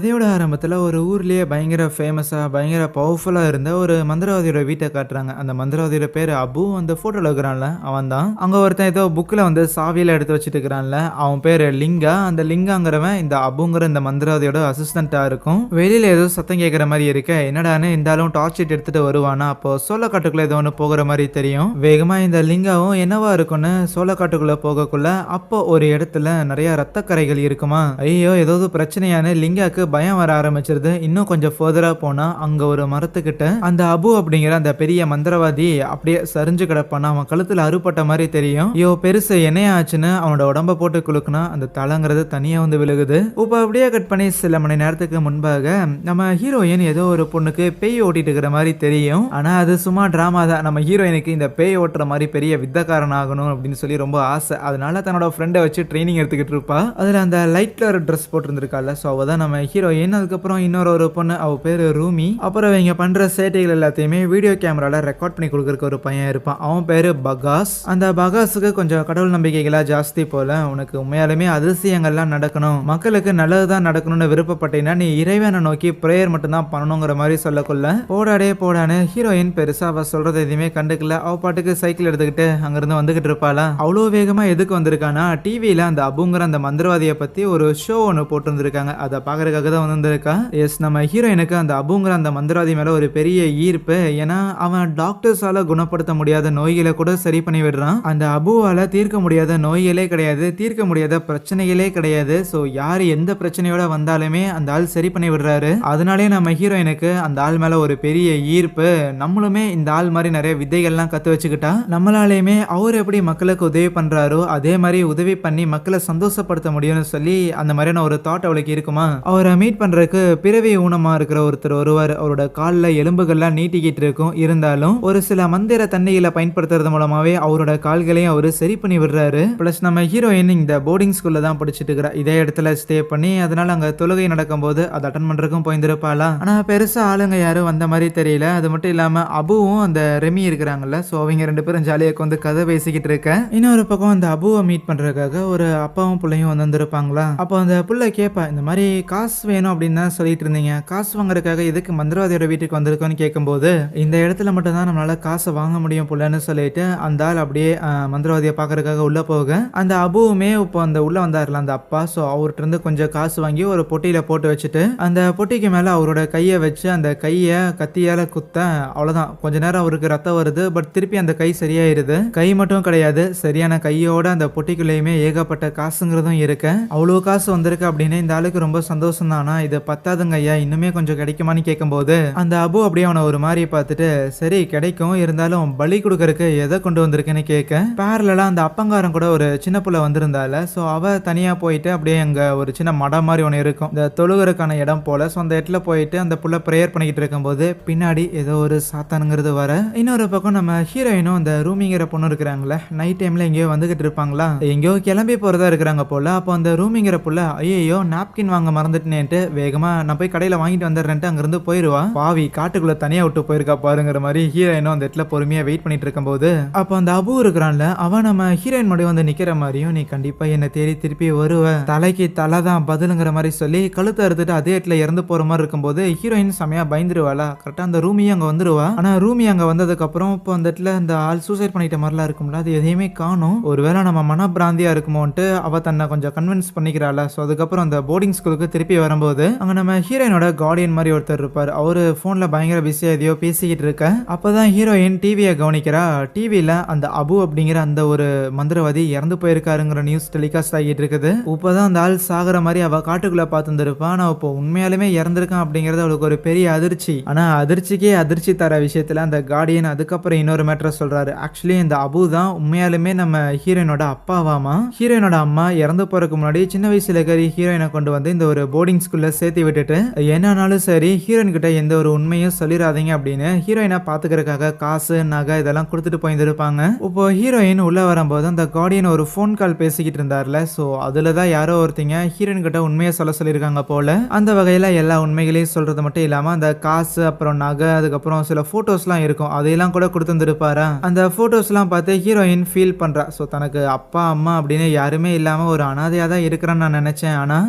கதையோட ஆரம்பத்தில் ஒரு ஊர்லேயே பயங்கர ஃபேமஸாக பயங்கர பவர்ஃபுல்லாக இருந்த ஒரு மந்திரவாதியோட வீட்டை காட்டுறாங்க. அந்த மந்திரவாதியோட பேர் அபு. அந்த ஃபோட்டோவில் இருக்கிறான்ல அவன் தான் அங்கே ஒருத்தன் ஏதோ புக்கில் வந்து சாவியில் எடுத்து வச்சுட்டு இருக்கிறான்ல அவன் பேர் லிங்கா. அந்த லிங்காங்கிறவன் இந்த அபுங்கிற இந்த மந்திரவாதியோட அசிஸ்டண்ட்டாக இருக்கும். வெளியில் ஏதோ சத்தம் கேட்குற மாதிரி இருக்க. என்னடான்னு இருந்தாலும் டார்ச் ஷீட் எடுத்துகிட்டு வருவானா? அப்போ சோளக்காட்டுக்குள்ளே ஏதோ ஒன்று போகிற மாதிரி தெரியும். வேகமாக இந்த லிங்காவும் என்னவா இருக்கும்னு சோளக்காட்டுக்குள்ளே போகக்குள்ள அப்போ ஒரு இடத்துல நிறையா ரத்தக்கரைகள் இருக்குமா? ஐயோ ஏதாவது பிரச்சனையான லிங்காக்கு பயம் வர ஆரம்பிச்சிருது. இன்னும் கொஞ்சம் ஃபர்தரா போனா அங்க ஒரு மரத்துக்கிட்ட அந்த அபு அப்படிங்கிற அந்த பெரிய மந்திரவாதி அப்படியே சரிஞ்சு கிடப்பானா? அவன் கழுத்துல அறுபட்ட மாதிரி தெரியும். ஐயோ பெருசு என்னைய ஆச்சுன்னு அவனோட உடம்ப போட்டு குலுக்குனா அந்த தலைங்கிறது தனியா வந்து விழுகுது. இப்போ அப்படியே கட் பண்ணி சில மணி நேரத்துக்கு முன்பாக நம்ம ஹீரோயின் ஏதோ ஒரு பொண்ணுக்கு பேய் ஓட்டிட்டு இருக்கிற மாதிரி தெரியும். ஆனா அது சும்மா டிராமா தான். நம்ம ஹீரோயினுக்கு இந்த பேய் ஓட்டுற மாதிரி பெரிய வித்தக்காரன் ஆகணும் அப்படின்னு சொல்லி ரொம்ப ஆசை. அதனால தன்னோட ஃப்ரெண்டை வச்சு ட்ரைனிங் எடுத்துக்கிட்டு இருப்பா. அதுல அந்த லைட் கலர் ட்ரெஸ் போட்டிருந்திருக்கால ஸோ அவ தான் நம்ம ஹீரோயின் அதுக்கப்புறம் இன்னொரு ஒரு பொண்ணு அவ பேரு ரூமி. அப்புறம் இவங்க பண்ற சேட்டைகள் எல்லாத்தையுமே வீடியோ கேமரால ரெக்கார்ட் பண்ணி கொடுக்கறக்கு ஒரு பையன் இருப்பான். அவன் பேரு பகாஸ். அந்த பகாஸுக்கு கொஞ்சம் கடவுள் நம்பிக்கைகளா ஜாஸ்தி போல உனக்கு உண்மையாலுமே அதிசயங்கள்லாம் நடக்கணும். மக்களுக்கு நல்லதுதான் நடக்கணும்னு விருப்பப்பட்டீங்கன்னா நீ இறைவனை நோக்கி ப்ரேயர் மட்டும்தான் பண்ணணுங்கிற மாதிரி சொல்லக்குள்ள போடாடே போடான்னு ஹீரோயின் பெருசா அவ சொல்றது எதுவுமே கண்டுக்கல. அவ பாட்டுக்கு சைக்கிள் எடுத்துக்கிட்டு அங்கிருந்து வந்துகிட்டு இருப்பாளா? அவ்வளோ வேகமா எதுக்கு வந்திருக்கானா டிவியில அந்த அபுங்கிற அந்த மந்திரவாதியை பத்தி ஒரு ஷோ ஒன்று போட்டிருந்திருக்காங்க. அதை பார்க்கறதுக்காக தான் வந்திருக்கா எஸ் நம்ம ஹீரோயினுக்கு அந்த அபுங்கிற அந்த மந்திராதி மேலே ஒரு பெரிய ஈர்ப்பு. ஏன்னா அவன் டாக்டர்ஸால குணப்படுத்த முடியாத நோய்களை கூட சரி பண்ணி விடுறான். அந்த அபுவால தீர்க்க முடியாத நோய்களே கிடையாது தீர்க்க முடியாத பிரச்சனைகளே கிடையாது. ஸோ யார் எந்த பிரச்சனையோட வந்தாலுமே அந்த ஆள் சரி பண்ணி விடுறாரு. அதனாலே நம்ம ஹீரோயினுக்கு அந்த ஆள் மேலே ஒரு பெரிய ஈர்ப்பு. நம்மளுமே இந்த ஆள் மாதிரி நிறைய வித்தைகள்லாம் கற்று வச்சுக்கிட்டா நம்மளாலேயுமே அவர் எப்படி மக்களுக்கு உதவி பண்ணுறாரோ அதே மாதிரி உதவி பண்ணி மக்களை சந்தோஷப்படுத்த முடியும்னு சொல்லி அந்த மாதிரியான ஒரு தாட் அவளுக்கு இருக்குமா? அவரை மீட் பண்றதுக்கு பிறவி ஊனமா இருக்கிற ஒருத்தர் வருவார். அவரோட காலில் எலும்புகள்லாம் நீட்டிக்கிட்டு இருக்கும் இருந்தாலும் ஒரு சில மந்திர தண்ணிகளை பயன்படுத்துறது மூலமாவே அவரோட கால்களையும் அவர் சரி பண்ணி விடுறாரு. பிளஸ் நம்ம ஹீரோயின் இந்த போர்டிங் ஸ்கூல்ல தான் படிச்சுட்டு இருக்கிறா. இதே இடத்துல ஸ்டே பண்ணி அதனால அங்க தொழுகை நடக்கும்போது அதை அட்டன் பண்றதுக்கும் போயிருந்திருப்பாளா? ஆனா பெருசா ஆளுங்க யாரும் வந்த மாதிரி தெரியல. அது மட்டும் இல்லாம அபுவும் அந்த ரெமி இருக்கிறாங்கல்ல ஸோ அவங்க ரெண்டு பேரும் ஜாலியாக வந்து கதை பேசிக்கிட்டு இருக்கேன் இன்னொரு பக்கம் அந்த அபுவை மீட் பண்றதுக்காக ஒரு அப்பாவும் பிள்ளையும் வந்து வந்திருப்பாங்களா அப்போ அந்த பிள்ளை கேட்பா இந்த மாதிரி காசு வேணும் அப்படின்னு தான் சொல்லிட்டு இருந்தீங்க. காசு வாங்குறதுக்காக எதுக்கு மந்திரவாதியோட வீட்டுக்கு வந்திருக்கோன்னு கேட்கும்போது இந்த இடத்துல மட்டும்தான் நம்மளால காசை வாங்க முடியும் புள்ளன்னு சொல்லிட்டு அந்த ஆள் அப்படியே மந்திரவாதியை பார்க்கறதுக்காக உள்ள போக அந்த அபுவுமே இப்போ அந்த உள்ள வந்தார்ல அந்த அப்பா. ஸோ அவர்கிட்ட இருந்து கொஞ்சம் காசு வாங்கி ஒரு பொட்டியில போட்டு வச்சுட்டு அந்த பொட்டிக்கு மேல அவரோட கையை வச்சு அந்த கையை கத்தியால குத்த அவ்வளவுதான். கொஞ்ச நேரம் அவருக்கு ரத்தம் வருது பட் திருப்பி அந்த கை சரியாயிருது. கை மட்டும் கிடையாது சரியான கையோட அந்த பொட்டிக்குள்ளேயுமே ஏகப்பட்ட காசுங்கிறதும் இருக்கு. அவ்வளோ காசு வந்திருக்கு அப்படின்னு இந்த ஆளுக்கு ரொம்ப சந்தோஷம் இருந்தானா? இது பத்தாதுங்க ஐயா இன்னுமே கொஞ்சம் கிடைக்குமான்னு கேட்கும்போது அந்த அபு அப்படியே அவனை ஒரு மாதிரி பார்த்துட்டு சரி கிடைக்கும் இருந்தாலும் பலி கொடுக்கறதுக்கு எதை கொண்டு வந்திருக்குன்னு கேட்க பேரலா அந்த அப்பங்காரன் கூட ஒரு சின்ன புள்ள வந்திருந்தால ஸோ அவ தனியா போயிட்டு அப்படியே அங்க ஒரு சின்ன மடம் மாதிரி ஒன்று இருக்கும். இந்த தொழுகிறதுக்கான இடம் போல ஸோ அந்த இடத்துல போயிட்டு அந்த புள்ள ப்ரேயர் பண்ணிக்கிட்டு இருக்கும்போது பின்னாடி ஏதோ ஒரு சாத்தானுங்கிறது வர இன்னொரு பக்கம் நம்ம ஹீரோயினும் அந்த ரூமிங்கிற பொண்ணு இருக்கிறாங்களே நைட் டைம்ல எங்கேயோ வந்துகிட்டு இருப்பாங்களா? எங்கேயோ கிளம்பி போறதா இருக்கிறாங்க போல அப்போ அந்த ரூமிங்கிற புள்ள ஐயோ நாப்கின் வாங்க மறந்துட்டேன்ட்டு வேகமா நான் போய் கடையில வாங்கிட்டு வந்துடுறேன்ட்டு அங்கிருந்து போயிருவா. பாவி காட்டுக்குள்ள தனியா விட்டு போயிருக்கா பாருங்கிற மாதிரி ஹீரோயினும் அந்த இடத்துல பொறுமையா வெயிட் பண்ணிட்டு இருக்கும்போது அப்போ அந்த அபு இருக்கிறான்ல அவன் நம்ம ஹீரோயின் முடி வந்து நிக்கிற மாதிரியும் நீ கண்டிப்பா என்னை தேடி திருப்பி வருவ. தலைக்கு தலை தான் பதிலுங்கிற மாதிரி சொல்லி கழுத்தை அறுத்துட்டு அதே இடத்துல இறந்து போற மாதிரி இருக்கும்போது ஹீரோயின் செமையா பயந்துருவாளா? கரெக்டா அந்த ரூமியும் அங்க வந்துருவா. ஆனா ரூமி அங்க வந்ததுக்கு அப்புறம் இப்போ அந்த இடத்துல அந்த ஆள் சூசைட் பண்ணிட்ட மாதிரிலாம் இருக்கும்ல அது எதையுமே காணும். ஒருவேளை நம்ம மனப்பிராந்தியா இருக்குமோன்ட்டு அவ தன்னை கொஞ்சம் கன்வின்ஸ் பண்ணிக்கிறாள? ஸோ அதுக்கப்புறம் அந்த போர்டிங் ஸ்கூலுக்கு திருப்பி வரும்போது அங்கே நம்ம ஹீரோயினோட கார்டியன் மாதிரி ஒருத்தர் இருப்பார். அவர் ஃபோனில் பயங்கர பிஸியாக எதையோ பேசிக்கிட்டு இருக்க. அப்பதான் ஹீரோயின் டிவியை கவனிக்கிறா. டிவியில் அந்த அபு அப்படிங்கிற அந்த ஒரு மந்திரவாதி இறந்து போயிருக்காருங்கிற நியூஸ் டெலிகாஸ்ட் ஆகிட்டு இருக்குது. இப்போதான் அந்த ஆள் சாகிற மாதிரி அவள் காட்டுக்குள்ளே பார்த்துருப்பா ஆனால் இப்போ உண்மையாலுமே இறந்துருக்கான் அப்படிங்கிறது அவளுக்கு ஒரு பெரிய அதிர்ச்சி. ஆனால் அதிர்ச்சிக்கே அதிர்ச்சி தர விஷயத்தில் அந்த கார்டியன் அதுக்கப்புறம் இன்னொரு மேட்டரை சொல்கிறாரு ஆக்சுவலி இந்த அபு தான் உண்மையாலுமே நம்ம ஹீரோயினோட அப்பாவாமா? ஹீரோயினோட அம்மா இறந்து போகிறதுக்கு முன்னாடி சின்ன வயசுல இருக்கிற ஹீரோயினை கொண்டு வந்து இந்த ஒரு போர்டிங் ஸ்கூலில் சேர்த்து விட்டுட்டு என்னன்னாலும் சரி ஹீரோயின் கிட்ட எந்த ஒரு உண்மையும் சொல்லிடாதீங்க அப்படின்னு ஹீரோயினை பார்த்துக்கிறதுக்காக காசு நகை இதெல்லாம் கொடுத்துட்டு போயிருந்திருப்பாங்க. இப்போ ஹீரோயின் உள்ள வரும்போது அந்த கார்டியன் ஒரு ஃபோன் கால் பேசிக்கிட்டு இருந்தார்ல ஸோ அதில் தான் யாரோ ஒருத்தங்க ஹீரோயின் கிட்ட உண்மையை சொல்ல சொல்லியிருக்காங்க போல. அந்த வகையில் எல்லா உண்மைகளையும் சொல்கிறது மட்டும் இல்லாமல் அந்த காசு அப்புறம் நகை அதுக்கப்புறம் சில ஃபோட்டோஸ்லாம் இருக்கும். அதையெல்லாம் கூட கொடுத்துருந்துருப்பாரா? அந்த ஃபோட்டோஸ்லாம் பார்த்து ஹீரோயின் ஃபீல் பண்ணுறா ஸோ தனக்கு அப்பா அம்மா அப்படின்னு யாருமே இல்லாமல் ஒரு அனாதையாக தான் இருக்கிறான்னு நான் நினச்சேன். ஆனால்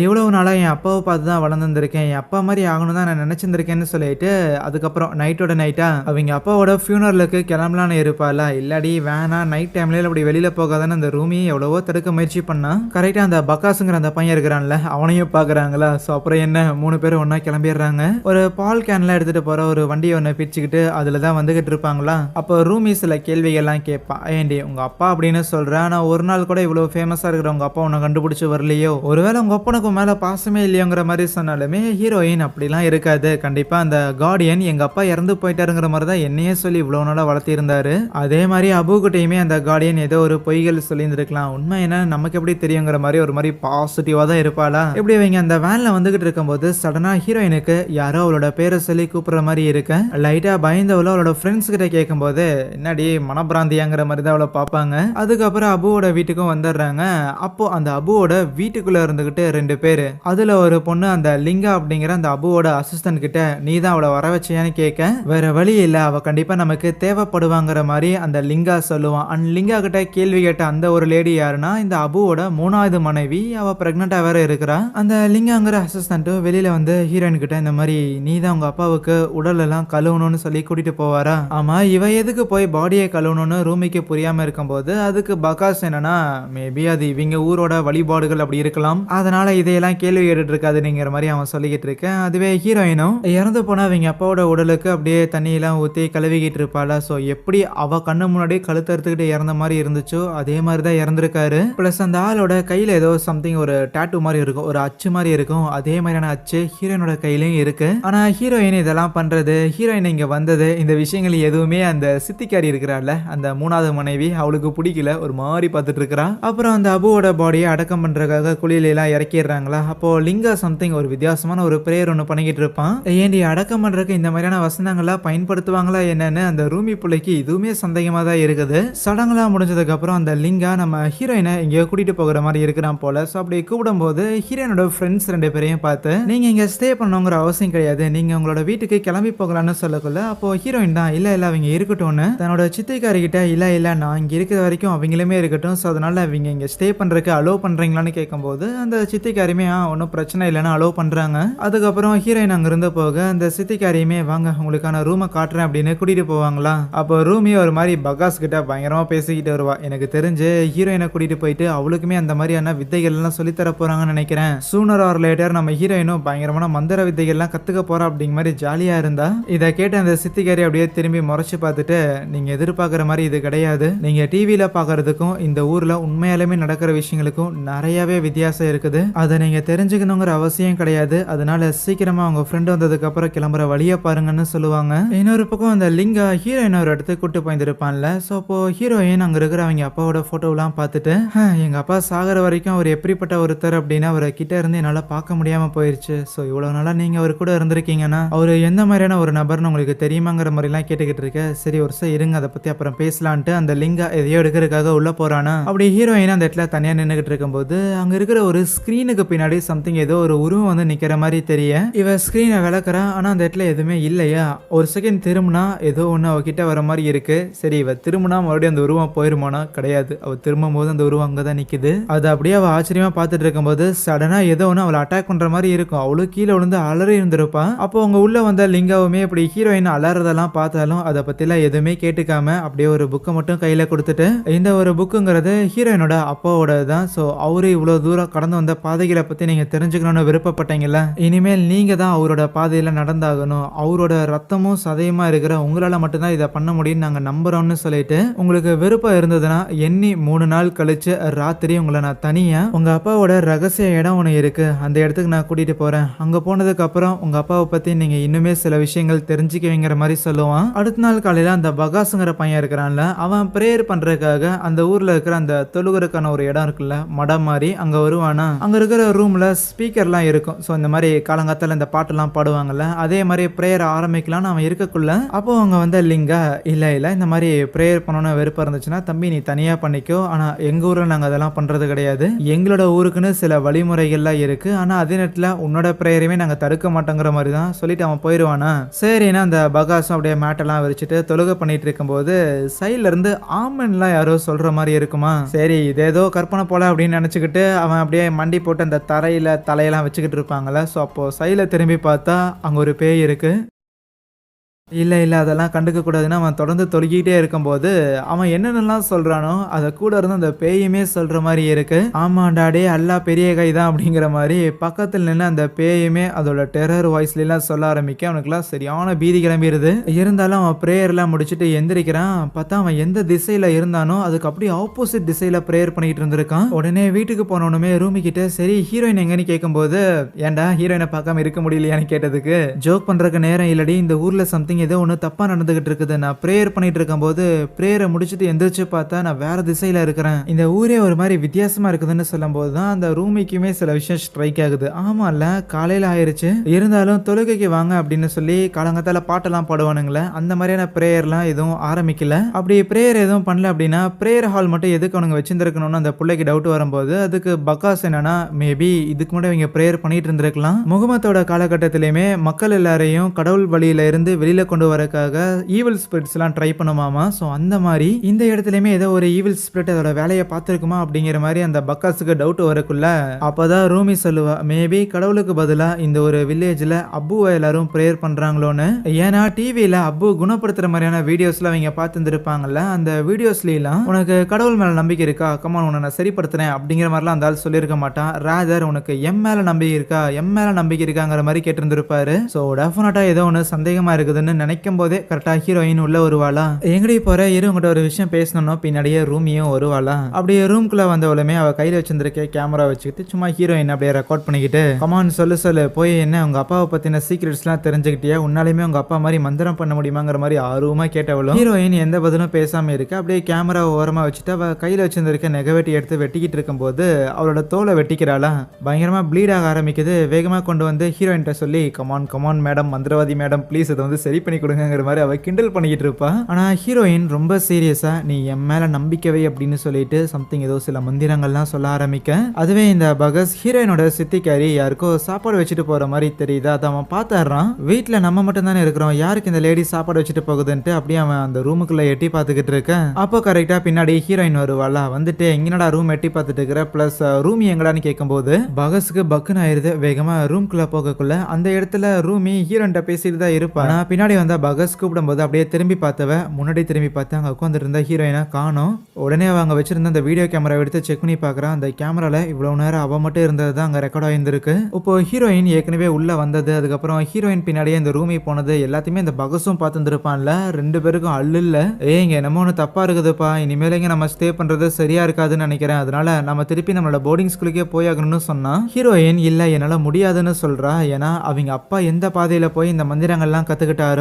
இவ்வளவு நாளாக என் அப்பாவை பார்த்து தான் வளர்ந்துருக்கேன் என் அப்பா மாதிரி ஆகணும் தான் நான் நினச்சிருந்திருக்கேன்னு சொல்லிட்டு அதுக்கப்புறம் நைட்டோட நைட்டாக அவங்க அப்பாவோட ஃபியூனரலுக்கு கிளம்பலான்னு இருப்பாளா? இல்லாடி வேணாம். நைட் டைம்ல அப்படி வெளியில் போகாதான்னு அந்த ரூமியை எவ்வளவோ தடுக்க முயற்சி பண்ணால் கரெக்டாக அந்த பக்காசுங்கிற அந்த பையன் இருக்கிறான்ல அவனையும் பார்க்குறாங்களா? ஸோ அப்புறம் என்ன? மூணு பேரும் ஒன்றா கிளம்பிடுறாங்க. ஒரு பால் கேன்லாம் எடுத்துகிட்டு போகிற ஒரு வண்டியை ஒன்று பிரிச்சுக்கிட்டு அதில் தான் வந்துகிட்டு இருப்பாங்களா? அப்போ ரூமி சில கேள்விகள்லாம் கேட்பான் ஏண்டி உங்கள் அப்பா அப்படின்னு சொல்கிறேன் ஆனால் ஒரு நாள் கூட இவ்வளோ ஃபேமஸாக இருக்கிற உங்கள் அப்பா உன்னை கண்டுபிடிச்சி வரலையோ? ஒருவேளை உங்க அப்பனுக்கு மேலே பாசமே இல்லையோங்கிற மாதிரி சொன்னாலுமே ஹீரோயின் அப்படிலாம் இருக்காது. கண்டிப்பா அந்த கார்டியன் எங்க அப்பா இறந்து போயிட்டாருங்கிற மாதிரி தான் என்னையே சொல்லி இவ்வளவு நாளா வளர்த்திருந்தாரு. அதே மாதிரி அபுகிட்டையுமே அந்த கார்டியன் ஏதோ ஒரு பொய்கள் சொல்லியிருந்திருக்கலாம். உண்மை என்ன? நமக்கு எப்படி தெரியுங்கிற மாதிரி ஒரு மாதிரி பாசிட்டிவாக தான் இருப்பாளா? இப்படி இவங்க அந்த வேன்ல வந்துகிட்டு இருக்கும்போது சடனா ஹீரோயினுக்கு யாரோ அவளோட பேரை சொல்லி கூப்பிடுற மாதிரி இருக்க? லைட்டா பயந்தவளோ அவளோட ஃப்ரெண்ட்ஸ் கிட்ட கேட்கும்போது என்னடி மனப்பிராந்தியாங்கிற மாதிரி தான் அவளை பார்ப்பாங்க? அதுக்கப்புறம் அபுவோட வீட்டுக்கும் வந்துடுறாங்க. அப்போ அந்த அபுவோட வீட்டுக்குள்ள இருந்துகிட்டு ரெண்டு பேர். அதுல ஒரு பொண்ணு அந்த லிங்கா அப்படிங்கிற அந்த அபுவோட அசிஸ்டன்ட் கிட்ட நீ தான் அவளை வர வச்சியான்னு கேட்க வேற வழி இல்ல அவ கண்டிப்பா நமக்கு தேவைப்படுவாங்கிற மாதிரி அந்த லிங்கா சொல்லுவான். அண்ட் லிங்கா கிட்ட கேள்வி கேட்ட அந்த ஒரு லேடி யாருன்னா இந்த அபுவோட மூணாவது மனைவி. அவ பிரெக்னெண்டா வேற இருக்கிறா. அந்த லிங்காங்கிற அசிஸ்டன்ட்டும் வெளியில வந்து ஹீரோயின் கிட்ட இந்த மாதிரி நீ தான் உங்க அப்பாவுக்கு உடல் எல்லாம் கழுவணும்னு சொல்லி கூட்டிட்டு போவாரா? ஆமா இவ எதுக்கு போய் பாடியை கழுவணும்னு ரூமிக்கு புரியாம இருக்கும்போது அதுக்கு பகாஸ் என்னன்னா மேபி அது இவங்க ஊரோட வழிபாடுகள் அப்படி இருக்கலாம். அதனால இதையெல்லாம் கேள்வி கேட்டுட்டு இருக்காதுங்கிற மாதிரி அவன் சொல்லிக்கிட்டு இருக்கேன் அதுவே ஹீரோயினும் இறந்து போனா அவங்க அப்பாவோட உடலுக்கு அப்படியே தண்ணியெல்லாம் ஊற்றி கழுவிக்கிட்டு இருப்பாள் ஸோ எப்படி அவ கண்ணு முன்னாடி கழுத்தறுத்துக்கிட்டு இறந்த மாதிரி இருந்துச்சோ அதே மாதிரி தான் இறந்துருக்காரு. ப்ளஸ் அந்த ஆளோட கையில் ஏதோ சம்திங் ஒரு டாட்டூ மாதிரி இருக்கும் ஒரு அச்சு மாதிரி இருக்கும். அதே மாதிரியான அச்சு ஹீரோயினோட கையிலையும் இருக்கு. ஆனா ஹீரோயின் இதெல்லாம் பண்றது ஹீரோயின் இங்க வந்தது இந்த விஷயங்கள் எதுவுமே அந்த சித்திக்காரி இருக்கிறாள்ல அந்த மூணாவது மனைவி அவளுக்கு பிடிக்கல ஒரு மாதிரி பார்த்துட்டு இருக்கிறா அப்புறம் அந்த அபுவோட பாடியை அடக்கம் பண்றதுக்காக குழியிலலாம் எல்லாம் இறக்கிடுறாங்களா அப்போ லிங்கா சம்திங் ஒரு வித்தியாசமான ஒரு பிரேயர் ஒன்று பண்ணிக்கிட்டு இருப்பான் ஏண்டி அடக்கம் பண்றதுக்கு இந்த மாதிரியான வசனங்கள்லாம் பயன்படுத்துவாங்களா என்னன்னு அந்த ரூமி பிள்ளைக்கு இதுவுமே சந்தேகமா தான் இருக்குது. சடங்கெல்லாம் முடிஞ்சதுக்கு அப்புறம் அந்த லிங்கா நம்ம ஹீரோயினை எங்கேயோ கூட்டிட்டு போகிற மாதிரி இருக்கிறான் போல. ஸோ அப்படி கூப்பிடும்போது ஹீரோயினோட ஃப்ரெண்ட்ஸ் ரெண்டு பேரையும் பார்த்து நீங்க இங்க ஸ்டே பண்ணணுங்கிற அவசியம் கிடையாது. நீங்க உங்களோட வீட்டுக்கு கிளம்பி போகலாம்னு சொல்லக்குள்ள அப்போ ஹீரோயின் தான் இல்ல இல்ல அவங்க இருக்கட்டும்னு. தன்னோட சித்திக்காரி கிட்ட இல்ல இல்ல நான் இங்க இருக்கிற வரைக்கும் அவங்களுமே இருக்கட்டும். ஸோ அதனால அவங்க இங்க ஸ்டே பண்றதுக்கு அலோவ் பண்றீங்களான்னு கேட்கும்போது அந்த சித்திக்காரியுமே ஆ ஒன்றும் பிரச்சனை இல்லைன்னு அலோவ் பண்ணுறாங்க அதுக்கப்புறம் ஹீரோயின் அங்கிருந்து போக அந்த சித்திக்காரியுமே வாங்க உங்களுக்கான ரூமை காட்டுறேன் அப்படின்னு கூட்டிகிட்டு போவாங்களா? அப்போ ரூமி ஒரு மாதிரி பகாஸ் கிட்ட பயங்கரமாக பேசிக்கிட்டு வருவா. எனக்கு தெரிஞ்சு ஹீரோயினை கூட்டிட்டு போயிட்டு அவளுக்குமே அந்த மாதிரியான வித்தைகள் எல்லாம் சொல்லித்தர போகிறாங்கன்னு நினைக்கிறேன். சூனர் ஆர் லேட்டர் நம்ம ஹீரோயினும் பயங்கரமான மந்திர வித்தைகள்லாம் கற்றுக்க போகிறா அப்படிங்கிற மாதிரி ஜாலியாக இருந்தா இதை கேட்டு அந்த சித்திக்காரி அப்படியே திரும்பி முறைச்சு பார்த்துட்டு நீங்கள் எதிர்பார்க்குற மாதிரி இது கிடையாது. நீங்கள் டிவியில் பார்க்குறதுக்கும் இந்த ஊரில் உண்மையாலுமே நடக்கிற விஷயங்களுக்கும் நிறையவே வித்தியாசம் இருக்குது. அதை நீங்கள் தெரிஞ்சுக்கணுங்கிற அவசியம் கிடையாது. அதனால சீக்கிரமாக அவங்க ஃப்ரெண்டு வந்ததுக்கு அப்புறம் கிளம்புற வழியை பாருங்கன்னு சொல்லுவாங்க. இன்னொரு பக்கம் அந்த லிங்கா ஹீரோயின் ஒரு இடத்துக்கு கூட்டு போயிருப்பான்ல ஸோ அப்போ ஹீரோயின் அங்கே இருக்கிற அவங்க அப்பாவோட ஃபோட்டோலாம் பார்த்துட்டு எங்கள் அப்பா சாகிற வரைக்கும் அவர் எப்படிப்பட்ட ஒருத்தர் அப்படின்னு அவரை கிட்ட இருந்து என்னால் பார்க்க முடியாமல் போயிருச்சு. ஸோ இவ்வளோ நாளாக நீங்கள் அவர் கூட இருந்திருக்கீங்கன்னா அவர் எந்த மாதிரியான ஒரு நபர்னு உங்களுக்கு தெரியுமாங்கிற மாதிரிலாம் கேட்டுக்கிட்டு இருக்க. சரி ஒரு சார் இருங்க அதை பற்றி அப்புறம் பேசலான்ட்டு அந்த லிங்கா எதையோ எடுக்கிறதுக்காக உள்ளே போகிறானா அப்படி ஹீரோயின் அந்த இடத்துல தனியாக நின்றுக்கிட்டு இருக்கும்போது அங்கே இருக்கிற ஒரு ஸ்கிரீனுக்கு பின்னாடி சம்திங் ஏதோ ஒரு உருவம் வந்து நிக்கிற மாதிரி தெரிய. இவ ஸ்கிரீனை விளக்குறா. ஆனா அந்த இடத்துல எதுவுமே இல்லையா? ஒரு செகண்ட் திரும்பினா ஏதோ ஒன்று அவகிட்ட வர மாதிரி இருக்கு. சரி இவ திரும்பினா மறுபடியும் அந்த உருவம் போயிருமானா? கிடையாது. அவ திரும்பும் போது அந்த உருவம் அங்கதான் நிக்குது. அது அப்படியே அவ ஆச்சரியமா பார்த்துட்டு இருக்கும்போது சடனா ஏதோ ஒன்று அவளை அட்டாக் பண்ற மாதிரி இருக்கும். அவளும் கீழே விழுந்து அலறி இருந்திருப்பா. அப்போ அவங்க உள்ள வந்த லிங்காவுமே இப்படி ஹீரோயின் அலறதெல்லாம் பார்த்தாலும் அதை பத்திலாம் எதுவுமே கேட்டுக்காம அப்படியே ஒரு புக்கை மட்டும் கையில கொடுத்துட்டு இந்த ஒரு புக்குங்கிறது ஹீரோயினோட அப்பாவோட தான் ஸோ அவரு இவ்வளவு தூரம் கடந்து வந்த பாதை பாதைகளை பற்றி நீங்கள் தெரிஞ்சுக்கணும்னு விருப்பப்பட்டீங்கல்ல? இனிமேல் நீங்கள் தான் அவரோட பாதையில் நடந்தாகணும். அவரோட ரத்தமும் சதையுமா இருக்கிற உங்களால் மட்டும்தான் இதை பண்ண முடியும்னு நாங்கள் நம்புறோம்னு சொல்லிட்டு உங்களுக்கு விருப்பம் இருந்ததுன்னா எண்ணி மூணு நாள் கழிச்சு ராத்திரி உங்களை நான் தனியாக உங்கள் அப்பாவோட ரகசிய இடம் ஒன்று இருக்குது அந்த இடத்துக்கு நான் கூட்டிகிட்டு போகிறேன் அங்கே போனதுக்கப்புறம் உங்கள் அப்பாவை பற்றி நீங்கள் இன்னுமே சில விஷயங்கள் தெரிஞ்சுக்குவீங்கிற மாதிரி சொல்லுவான். அடுத்த நாள் காலையில் அந்த பகாசுங்கிற பையன் இருக்கிறான்ல அவன் ப்ரேயர் பண்ணுறதுக்காக அந்த ஊரில் இருக்கிற அந்த தொழுகிறதுக்கான ஒரு இடம் இருக்குல்ல மடம் மாதிரி அங்கே வருவானா? அங்கே இருக்கிற இருக்கிற ரூமில் ஸ்பீக்கர்லாம் இருக்கும். ஸோ இந்த மாதிரி காலங்காத்தால இந்த பாட்டெல்லாம் பாடுவாங்கல்ல அதே மாதிரி ப்ரேயர் ஆரம்பிக்கலாம்னு அவன் இருக்கக்குள்ள அப்போ அவங்க வந்து இல்லைங்க இல்லை இல்லை இந்த மாதிரி ப்ரேயர் பண்ணணும்னு விருப்பம் இருந்துச்சுன்னா தம்பி நீ தனியாக பண்ணிக்கோ. ஆனால் எங்கள் ஊரில் நாங்கள் அதெல்லாம் பண்ணுறது கிடையாது. எங்களோட ஊருக்குன்னு சில வழிமுறைகள்லாம் இருக்குது ஆனால் அதே நேரத்தில் உன்னோட ப்ரேயரையுமே நாங்கள் தடுக்க மாட்டோங்கிற மாதிரி தான் சொல்லிட்டு அவன் போயிடுவானா சரின்னா அந்த பகாசும் அப்படியே மேட்டெல்லாம் விரிச்சிட்டு தொழுகை பண்ணிட்டு இருக்கும்போது சைட்லேருந்து ஆமன்லாம் யாரோ சொல்கிற மாதிரி இருக்குமா? சரி இது ஏதோ கற்பனை போல அப்படின்னு நினச்சிக்கிட்டு அவன் அப்படியே மண்டி போட்டு போட்டு அந்த தரையில தலையெல்லாம் வச்சுக்கிட்டு இருப்பாங்கள்ல ஸோ அப்போ சைடில் திரும்பி பார்த்தா அங்க ஒரு பேய் இருக்கு. இல்லை இல்லை அதெல்லாம் கண்டுக்க கூடாதுன்னு அவன் தொடர்ந்து தொழுகிட்டே இருக்கும்போது, அவன் என்னென்னலாம் சொல்கிறானோ அதை கூட இருந்து அந்த பேயுமே சொல்கிற மாதிரி இருக்கு. ஆமாண்டாடே அல்லா பெரிய கை தான் அப்படிங்கிற மாதிரி பக்கத்தில் நின்று அந்த பேயுமே அதோட டெரர் வாய்ஸ்லாம் சொல்ல ஆரம்பிக்க, அவனுக்குலாம் சரியான பீதி கிளம்பிடுது இருந்தாலும் அவன் ப்ரேயர்லாம் முடிச்சுட்டு எந்திரிக்கிறான். பார்த்தா அவன் எந்த திசையில் இருந்தானோ, அதுக்கு அப்படியே ஆப்போசிட் திசையில் ப்ரேயர் பண்ணிட்டு இருந்திருக்கான். உடனே வீட்டுக்கு போனோனமே ரூமிக்கிட்ட சரி ஹீரோயின் எங்கன்னு கேட்கும்போது, ஏன்டா ஹீரோயினை பார்க்காம இருக்க முடியலையான்னு கேட்டதுக்கு, ஜோக் பண்ணுறதுக்கு நேரம் இல்லடி இந்த ஊரில் சம்திங் ஏதோ ஒன்று தப்பாக நடந்துகிட்டு இருக்குது. நான் ப்ரேயர் பண்ணிட்டு இருக்கும்போது ப்ரேயரை முடிச்சுட்டு எந்திரிச்சு பார்த்தா நான் வேற திசையில் இருக்கிறேன். இந்த ஊரே ஒரு மாதிரி வித்தியாசமா இருக்குதுன்னு சொல்லும்போது தான் அந்த ரூமிக்குமே சில விஷயம் ஸ்ட்ரைக் ஆகுது. ஆமாம்ல காலையில் ஆயிடுச்சு இருந்தாலும் தொழுகைக்கு வாங்க அப்படின்னு சொல்லி காலங்கத்தால் பாட்டெல்லாம் பாடுவானுங்களே அந்த மாதிரியான ப்ரேயர்லாம் எதுவும் ஆரம்பிக்கல. அப்படி ப்ரேயர் எதுவும் பண்ணல அப்படின்னா ப்ரேயர் ஹால் மட்டும் எதுக்கு அவனுங்க வச்சிருந்துருக்கணும்னு அந்த பிள்ளைக்கு டவுட் வரும்போது அதுக்கு பக்காஸ் என்னன்னா மேபி இதுக்கு முன்னாடி இவங்க ப்ரேயர் பண்ணிட்டு இருந்திருக்கலாம். முகமத்தோட காலகட்டத்திலையுமே மக்கள் எல்லாரையும் கடவுள் வழியில இருந்து வெளியில கொண்டு வரக்காக ஈவில் ஸ்பிரிட்ஸ்லாம் ட்ரை பண்ணுமாமா? ஸோ அந்த மாதிரி இந்த இடத்துலையுமே ஏதோ ஒரு ஈவில் ஸ்பிரிட் அதோட வேலையை பார்த்துருக்குமா அப்படிங்கிற மாதிரி அந்த பக்காஸுக்கு டவுட் வரக்குள்ள அப்போதான் ரூமி சொல்லுவா மேபி கடவுளுக்கு பதிலாக இந்த ஒரு வில்லேஜில் அப்புவை எல்லாரும் ப்ரேயர் பண்ணுறாங்களோன்னு ஏன்னா டிவியில் அப்பு குணப்படுத்துகிற மாதிரியான வீடியோஸ்லாம் அவங்க பார்த்துருந்துருப்பாங்கல்ல அந்த வீடியோஸ்லாம் உனக்கு கடவுள் மேலே நம்பிக்கை இருக்கா? கமான் உன்னை நான் சரிப்படுத்துறேன் அப்படிங்கிற மாதிரிலாம் அந்த ஆள் சொல்லியிருக்க மாட்டான். ராதர் உனக்கு எம் மேலே நம்பிக்கை இருக்கா? எம் மேலே நம்பிக்கை இருக்காங்கிற மாதிரி கேட்டிருந்திருப்பாரு. ஸோ டெஃபினட்டாக ஏதோ ஒன்று சந்தேகமாக இருக்குதுன்னு நினைக்கும் போதே கரெக்டாக ஹீரோயின் உள்ள வருவாளா? எங்கடி போற? இரு உங்கள்கிட்ட ஒரு விஷயம் பேசணும்னா பின்னாடியே ரூமியும் வருவாளா? அப்படியே ரூம்குள்ள வந்தவளுமே அவ கையில வச்சிருந்திருக்க கேமரா வச்சுக்கிட்டு சும்மா ஹீரோயின் அப்படியே ரெக்கார்ட் பண்ணிக்கிட்டு கமான் சொல்லு சொல்லு போய் என்ன உங்க அப்பாவை பத்தின சீக்ரெட்ஸ்லாம் தெரிஞ்சுக்கிட்டியா? உன்னாலுமே உங்க அப்பா மாதிரி மந்திரம் பண்ண முடியுமாங்கிற மாதிரி ஆர்வமா கேட்டவளும் ஹீரோயின் எந்த பதிலும் பேசாம இருக்கு. அப்படியே கேமரா ஓரமா வச்சுட்டு அவ கையில வச்சிருந்திருக்க நெகவெட்டி எடுத்து வெட்டிக்கிட்டு இருக்கும்போது அவளோட தோலை வெட்டிக்கிறாளா? பயங்கரமா ப்ளீட் ஆக ஆரம்பிக்குது. வேகமா கொண்டு வந்து ஹீரோயின்ட்ட சொல்லி come on come on madam மந்திரவாதி மேடம் ப்ளீஸ் இதை வந்து சரி பண்ணி கொடுங்கிற மாதிரி அவள் கிண்டல் பண்ணிக்கிட்டு இருப்பாள் ஆனா ஹீரோயின் ரொம்ப சீரியஸா நீ என் மேல நம்பிக்கவே அப்படின்னு சொல்லிட்டு சம்திங் ஏதோ சில மந்திரங்கள்லாம் சொல்ல ஆரம்பிக்க. அதுவே இந்த பகஸ் ஹீரோயினோட சித்திக்காரி யாருக்கோ சாப்பாடு வச்சுட்டு போற மாதிரி தெரியுது. அதை அவன் பார்த்துறான் வீட்டில் நம்ம மட்டும் தானே இருக்கிறோம். யாருக்கு இந்த லேடி சாப்பாடு வச்சுட்டு போகுதுன்ட்டு அப்படியே அவன் அந்த ரூமுக்குள்ள எட்டி பார்த்துக்கிட்டு இருக்கேன் அப்போ கரெக்டா பின்னாடி ஹீரோயின் வருவாளா? வந்துட்டு எங்கனடா ரூம் எட்டி பார்த்துட்டு இருக்கிற? ப்ளஸ் ரூம் uh, எங்கடான்னு கேட்கும்போது பகஸுக்கு பக்குன்னு ஆயிடுது வேகமாக ரூம்குள்ளே போகக்குள்ள அந்த இடத்துல ரூமி ஹீரோன்ட்ட பேசிட்டு தான் இருப்பான் பின்னாடி முன்னாடி வந்தா பகஸ் கூப்பிடும்போது அப்படியே திரும்பி பார்த்தவ முன்னாடி திரும்பி பார்த்து அங்கே உட்காந்துட்டு இருந்த ஹீரோயினை காணும். உடனே அவங்க வச்சிருந்த அந்த வீடியோ கேமரா எடுத்து செக் பண்ணி பார்க்கறான். அந்த கேமராவில் இவ்வளோ நேரம் அவள் மட்டும் இருந்தது தான் அங்கே ரெக்கார்ட் ஆயிருந்திருக்கு. இப்போ ஹீரோயின் ஏற்கனவே உள்ளே வந்தது அதுக்கப்புறம் ஹீரோயின் பின்னாடியே இந்த ரூமுக்கு போனது எல்லாத்தையுமே இந்த பகஸும் பார்த்துருப்பான்ல ரெண்டு பேருக்கும் அல்லுல்ல ஏய் இங்கே என்னமோ ஒன்று தப்பாக இருக்குதுப்பா. இனிமேல் இங்கே நம்ம ஸ்டே பண்ணுறது சரியா இருக்காதுன்னு நினைக்கிறேன். அதனால நம்ம திருப்பி நம்மளோட போர்டிங் ஸ்கூலுக்கே போயாகணும்னு சொன்னா ஹீரோயின் இல்லை என்னால் முடியாதுன்னு சொல்கிறா ஏன்னா அவங்க அப்பா எந்த பாதையில் போய் இந்த மந்திரங்கள்லாம்